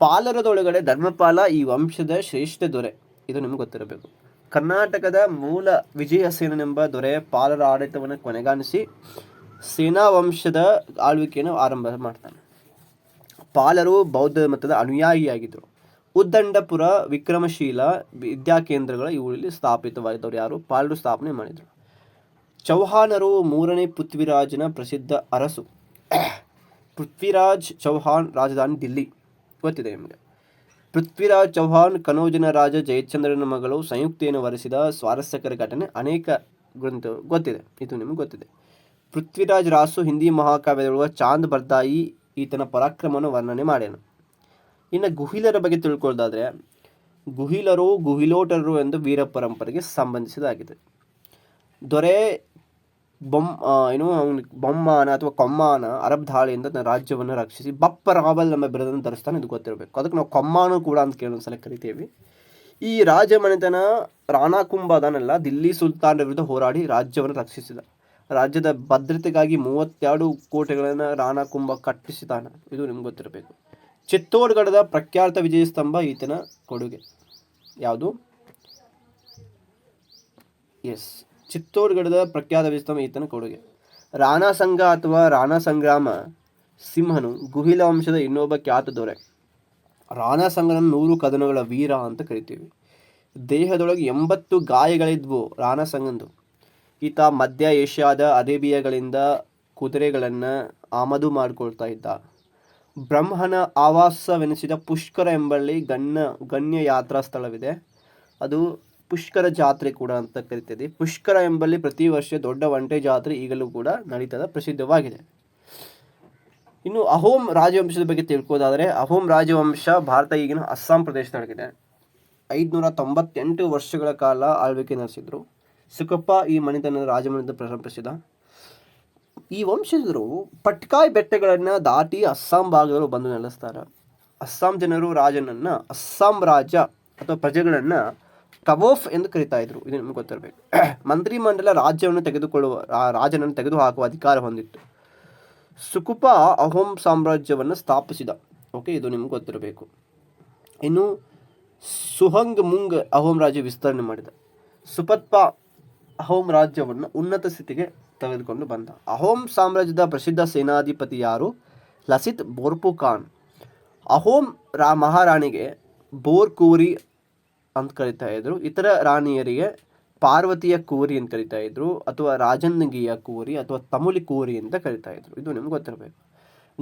A: ಪಾಲರದೊಳಗಡೆ ಧರ್ಮಪಾಲ ಈ ವಂಶದ ಶ್ರೇಷ್ಠ ದೊರೆ. ಇದು ನಿಮ್ಗೆ ಗೊತ್ತಿರಬೇಕು. ಕರ್ನಾಟಕದ ಮೂಲ ವಿಜಯಸೇನನೆಂಬ ದೊರೆ ಪಾಲರ ಆಡಳಿತವನ್ನು ಕೊನೆಗಾಣಿಸಿ ಸೇನಾ ವಂಶದ ಆಳ್ವಿಕೆಯನ್ನು ಆರಂಭ ಮಾಡ್ತಾನೆ. ಪಾಲರು ಬೌದ್ಧ ಮತದ ಅನುಯಾಯಿಯಾಗಿದ್ದರು ಉದ್ದಂಡಪುರ, ವಿಕ್ರಮಶೀಲ ವಿದ್ಯಾಕೇಂದ್ರಗಳ ಇವುಗಳಲ್ಲಿ ಸ್ಥಾಪಿತವಾಗಿದ್ದವರು ಯಾರು? ಪಾಲರು ಸ್ಥಾಪನೆ ಮಾಡಿದರು. ಚೌಹಾನರು ಮೂರನೇ ಪೃಥ್ವಿರಾಜನ ಪ್ರಸಿದ್ಧ ಅರಸು. ಪೃಥ್ವಿರಾಜ್ ಚೌಹಾನ್ ರಾಜಧಾನಿ ದಿಲ್ಲಿ. ಗೊತ್ತಿದೆ ನಿಮಗೆ. ಪೃಥ್ವಿರಾಜ್ ಚೌಹಾಣ್, ಕನೋಜನ ರಾಜ, ಜಯಚಂದ್ರನ ಮಗಳು ಸಂಯುಕ್ತಿಯನ್ನು ವರೆಸಿದ ಸ್ವಾರಸ್ಯಕರ ಘಟನೆ ಅನೇಕ ಗ್ರಂಥ ಗೊತ್ತಿದೆ. ಇದು ನಿಮಗೆ ಗೊತ್ತಿದೆ. ಪೃಥ್ವಿರಾಜ್ ರಾಸು ಹಿಂದಿ ಮಹಾಕಾವ್ಯದೊಳಗ ಚಾಂದ್ ಬರ್ದಾಯಿ ಈತನ ಪರಾಕ್ರಮವನ್ನು ವರ್ಣನೆ ಮಾಡ್ಯಾನ. ಇನ್ನು ಗುಹಿಲರ ಬಗ್ಗೆ ತಿಳ್ಕೊಳ್ಳೋದಾದ್ರೆ, ಗುಹಿಲರು, ಗುಹಿಲೋಟರು ಎಂದು ವೀರ ಪರಂಪರೆಗೆ ಸಂಬಂಧಿಸಿದಾಗಿದೆ. ದೊರೆ ಬೊಮ್ ಏನು, ಅವ್ನಿಗೆ ಬೊಮ್ಮಾನ ಅಥವಾ ಕೊಮ್ಮಾನ ಅರಬ್ ದಾಳಿಯಿಂದ ತನ್ನ ರಾಜ್ಯವನ್ನು ರಕ್ಷಿಸಿ ಬಪ್ಪ ರಾಬಲ್ ನಮ್ಮ ಬಿರುದನ್ನು ಧರಿಸ್ತಾನೆ ಇದು ಗೊತ್ತಿರಬೇಕು. ಅದಕ್ಕೆ ನಾವು ಕೊಮ್ಮಾನು ಕೂಡ ಅಂತ ಕೆಲವೊಂದ್ಸಲ ಕರಿತೀವಿ. ಈ ರಾಜ ಮನೆತನ ರಾಣಾ ಕುಂಭದನೆಲ್ಲ ದಿಲ್ಲಿ ಸುಲ್ತಾನ್ ವಿರುದ್ಧ ಹೋರಾಡಿ ರಾಜ್ಯವನ್ನು ರಕ್ಷಿಸಿದ. ರಾಜ್ಯದ ಭದ್ರತೆಗಾಗಿ ಮೂವತ್ತೆರಡು ಕೋಟೆಗಳನ್ನು ರಾಣಾ ಕುಂಭ ಕಟ್ಟಿಸಿದಾನ ಇದು ನಿಮ್ಗೆ ಗೊತ್ತಿರಬೇಕು. ಚಿತ್ತೋಡ್ಗಢದ ಪ್ರಖ್ಯಾತ ವಿಜಯ ಸ್ತಂಭ ಈತನ ಕೊಡುಗೆ. ಯಾವುದು? ಎಸ್. ಚಿತ್ತೋಡ್ಗಢದ ಪ್ರಖ್ಯಾತ ವಿಸ್ತಮ ಈತನ ಕೊಡುಗೆ. ರಾಣಾ ಸಂಘ ಅಥವಾ ರಾಣಾ ಸಂಗ್ರಾಮ ಸಿಂಹನು ಗುಹಿಲ ವಂಶದ ಇನ್ನೊಬ್ಬ ಖ್ಯಾತ ದೊರೆ. ರಾಣಾ ನೂರು ಕದನಗಳ ವೀರ ಅಂತ ಕರಿತೀವಿ. ದೇಹದೊಳಗೆ ಎಂಬತ್ತು ಗಾಯಗಳಿದ್ವು ರಾಣಾ ಸಂಘಂದು ಈತ ಮಧ್ಯ ಏಷ್ಯಾದ ಅರೇಬಿಯಾಗಳಿಂದ ಕುದುರೆಗಳನ್ನು ಆಮದು ಮಾಡಿಕೊಳ್ತಾ ಇದ್ದ. ಬ್ರಹ್ಮನ ಆವಾಸವೆನಿಸಿದ ಪುಷ್ಕರ ಎಂಬಲ್ಲಿ ಗಣ್ಯ ಗಣ್ಯ ಯಾತ್ರಾ ಸ್ಥಳವಿದೆ. ಅದು ಪುಷ್ಕರ ಜಾತ್ರೆ ಕೂಡ ಅಂತ ಕರಿತದೆ ಪುಷ್ಕರ ಎಂಬಲ್ಲಿ ಪ್ರತಿ ವರ್ಷ ದೊಡ್ಡ ಒಂಟೆ ಜಾತ್ರೆ ಈಗಲೂ ಕೂಡ ನಡೀತದ ಪ್ರಸಿದ್ಧವಾಗಿದೆ. ಇನ್ನು ಅಹೋಮ್ ರಾಜವಂಶದ ಬಗ್ಗೆ ತಿಳ್ಕೋದಾದರೆ ಅಹೋಮ್ ರಾಜವಂಶ ಭಾರತ ಈಗಿನ ಅಸ್ಸಾಂ ಪ್ರದೇಶದೊಳಗಿದೆ. ಐದುನೂರ ತೊಂಬತ್ತೆಂಟು ವರ್ಷಗಳ ಕಾಲ ಆಳ್ವಿಕೆ ನಡೆಸಿದ್ರು. ಸುಕಪ್ಪ ಈ ಮನೆತನದ ರಾಜಮನೆತನ ಪ್ರಾರಂಭಿಸಿದ. ಈ ವಂಶಜರು ಪಟ್ಕಾಯ್ ಬೆಟ್ಟಗಳನ್ನು ದಾಟಿ ಅಸ್ಸಾಂ ಭಾಗದವರು ಬಂದು ನೆಲೆಸ್ತಾರೆ. ಅಸ್ಸಾಂ ಜನರು ರಾಜನನ್ನು, ಅಸ್ಸಾಂ ರಾಜ ಅಥವಾ ಪ್ರಜೆಗಳನ್ನು ಕವೋಫ್ ಎಂದು ಕರೀತಾ ಇದ್ರು. ಇದು ನಿಮ್ಗೆ ಗೊತ್ತಿರಬೇಕು. ಮಂತ್ರಿಮಂಡಲ ರಾಜ್ಯವನ್ನು ತೆಗೆದುಕೊಳ್ಳುವ ರಾಜನನ್ನು ತೆಗೆದುಹಾಕುವ ಅಧಿಕಾರ ಹೊಂದಿತ್ತು. ಸುಕುಪ ಅಹೋಮ್ ಸಾಮ್ರಾಜ್ಯವನ್ನು ಸ್ಥಾಪಿಸಿದ. ಓಕೆ ಇದು ನಿಮ್ಗೆ ಗೊತ್ತಿರಬೇಕು. ಇನ್ನು ಸುಹಂಗ್ ಮುಂಗ್ ಅಹೋಮ್ ರಾಜ್ಯ ವಿಸ್ತರಣೆ ಮಾಡಿದ. ಸುಪತ್ಪ ಅಹೋಮ್ ರಾಜ್ಯವನ್ನು ಉನ್ನತ ಸ್ಥಿತಿಗೆ ತೆಗೆದುಕೊಂಡು ಬಂದ. ಅಹೋಮ್ ಸಾಮ್ರಾಜ್ಯದ ಪ್ರಸಿದ್ಧ ಸೇನಾಧಿಪತಿ ಯಾರು? ಲಸಿತ್ ಬೋರ್ಪುಖಾನ್ ಅಹೋಮ್ ರಾ, ಮಹಾರಾಣಿಗೆ ಬೋರ್ ಕೂರಿ ಅಂತ ಕರಿತಾ ಇದ್ರು. ಇತರ ರಾಣಿಯರಿಗೆ ಪಾರ್ವತಿಯ ಕೂರಿ ಅಂತ ಕರಿತಾ ಇದ್ರು, ಅಥವಾ ರಾಜನ್ನಗಿಯ ಕೂರಿ, ಅಥವಾ ತಮುಲಿ ಕೂರಿ ಅಂತ ಕರಿತಾ ಇದ್ರು. ಇದು ನಿಮ್ಗೆ ಗೊತ್ತಿರಬೇಕು.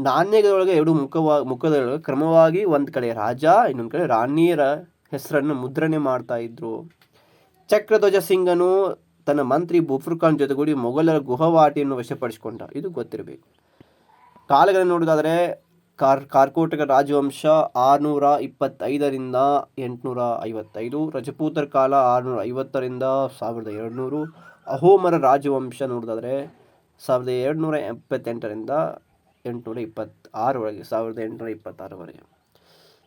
A: ನಾಣ್ಯಗಳೊಳಗೆ ಎರಡು ಮುಖವಾ, ಮುಖದೊಳಗೆ ಕ್ರಮವಾಗಿ ಒಂದು ಕಡೆ ರಾಜ, ಇನ್ನೊಂದು ಕಡೆ ರಾಣಿಯರ ಹೆಸರನ್ನು ಮುದ್ರಣೆ ಮಾಡ್ತಾ ಇದ್ರು. ಚಕ್ರಧ್ವಜ ಸಿಂಗನು ತನ್ನ ಮಂತ್ರಿ ಬುಫ್ರುಖಾನ್ ಜೊತೆಗೂಡಿ ಮೊಘಲರ ಗುಹವಾಟಿಯನ್ನು ವಶಪಡಿಸಿಕೊಂಡ. ಇದು ಗೊತ್ತಿರಬೇಕು. ಕಾಲಗಳನ್ನು ನೋಡೋದಾದರೆ ಕಾರ್, ಕಾರ್ಕೋಟಕ ರಾಜವಂಶ ಆರುನೂರ ಇಪ್ಪತ್ತೈದರಿಂದ ಎಂಟುನೂರ ಐವತ್ತೈದು, ರಜಪೂತರ ಕಾಲ ಆರುನೂರ ಐವತ್ತರಿಂದ ಸಾವಿರದ ಎರಡುನೂರು, ಅಹೋಮರ ರಾಜವಂಶ ನೋಡೋದಾದರೆ ಸಾವಿರದ ಎರಡುನೂರ ಎಪ್ಪತ್ತೆಂಟರಿಂದ ಎಂಟುನೂರ ಇಪ್ಪತ್ತಾರವರೆಗೆ ಸಾವಿರದ ಎಂಟುನೂರ ಇಪ್ಪತ್ತಾರವರೆಗೆ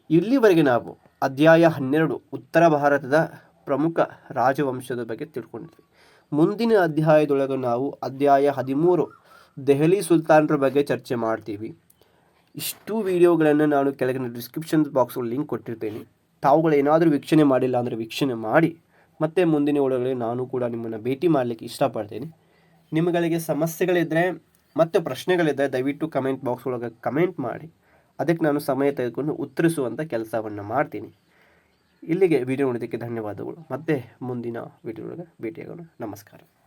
A: ಇಲ್ಲಿವರೆಗೆ ನಾವು ಅಧ್ಯಾಯ ಹನ್ನೆರಡು, ಉತ್ತರ ಭಾರತದ ಪ್ರಮುಖ ರಾಜವಂಶದ ಬಗ್ಗೆ ತಿಳ್ಕೊಂಡಿದ್ವಿ. ಮುಂದಿನ ಅಧ್ಯಾಯದೊಳಗೆ ನಾವು ಅಧ್ಯಾಯ ಹದಿಮೂರು, ದೆಹಲಿ ಸುಲ್ತಾನರ ಬಗ್ಗೆ ಚರ್ಚೆ ಮಾಡ್ತೀವಿ. ಇಷ್ಟು ವಿಡಿಯೋಗಳನ್ನು ನಾನು ಕೆಳಗಿನ ಡಿಸ್ಕ್ರಿಪ್ಷನ್ ಬಾಕ್ಸಲ್ಲಿ ಲಿಂಕ್ ಕೊಟ್ಟಿರ್ತೇನೆ. ತಾವುಗಳು ಏನಾದರೂ ವೀಕ್ಷಣೆ ಮಾಡಿಲ್ಲ ಅಂದರೆ ವೀಕ್ಷಣೆ ಮಾಡಿ. ಮತ್ತೆ ಮುಂದಿನ ಒಳಗಡೆ ನಾನು ಕೂಡ ನಿಮ್ಮನ್ನು ಭೇಟಿ ಮಾಡಲಿಕ್ಕೆ ಇಷ್ಟಪಡ್ತೇನೆ. ನಿಮಗಳಿಗೆ ಸಮಸ್ಯೆಗಳಿದ್ದರೆ ಮತ್ತು ಪ್ರಶ್ನೆಗಳಿದ್ದರೆ ದಯವಿಟ್ಟು ಕಮೆಂಟ್ ಬಾಕ್ಸ್ ಒಳಗೆ ಕಮೆಂಟ್ ಮಾಡಿ. ಅದಕ್ಕೆ ನಾನು ಸಮಯ ತೆಗೆದುಕೊಂಡು ಉತ್ತರಿಸುವಂಥ ಕೆಲಸವನ್ನು ಮಾಡ್ತೀನಿ. ಇಲ್ಲಿಗೆ ವಿಡಿಯೋ ನೋಡೋದಕ್ಕೆ ಧನ್ಯವಾದಗಳು. ಮತ್ತೆ ಮುಂದಿನ ವಿಡಿಯೋ ಒಳಗೆ ಭೇಟಿಯಾಗೋಣ. ನಮಸ್ಕಾರ.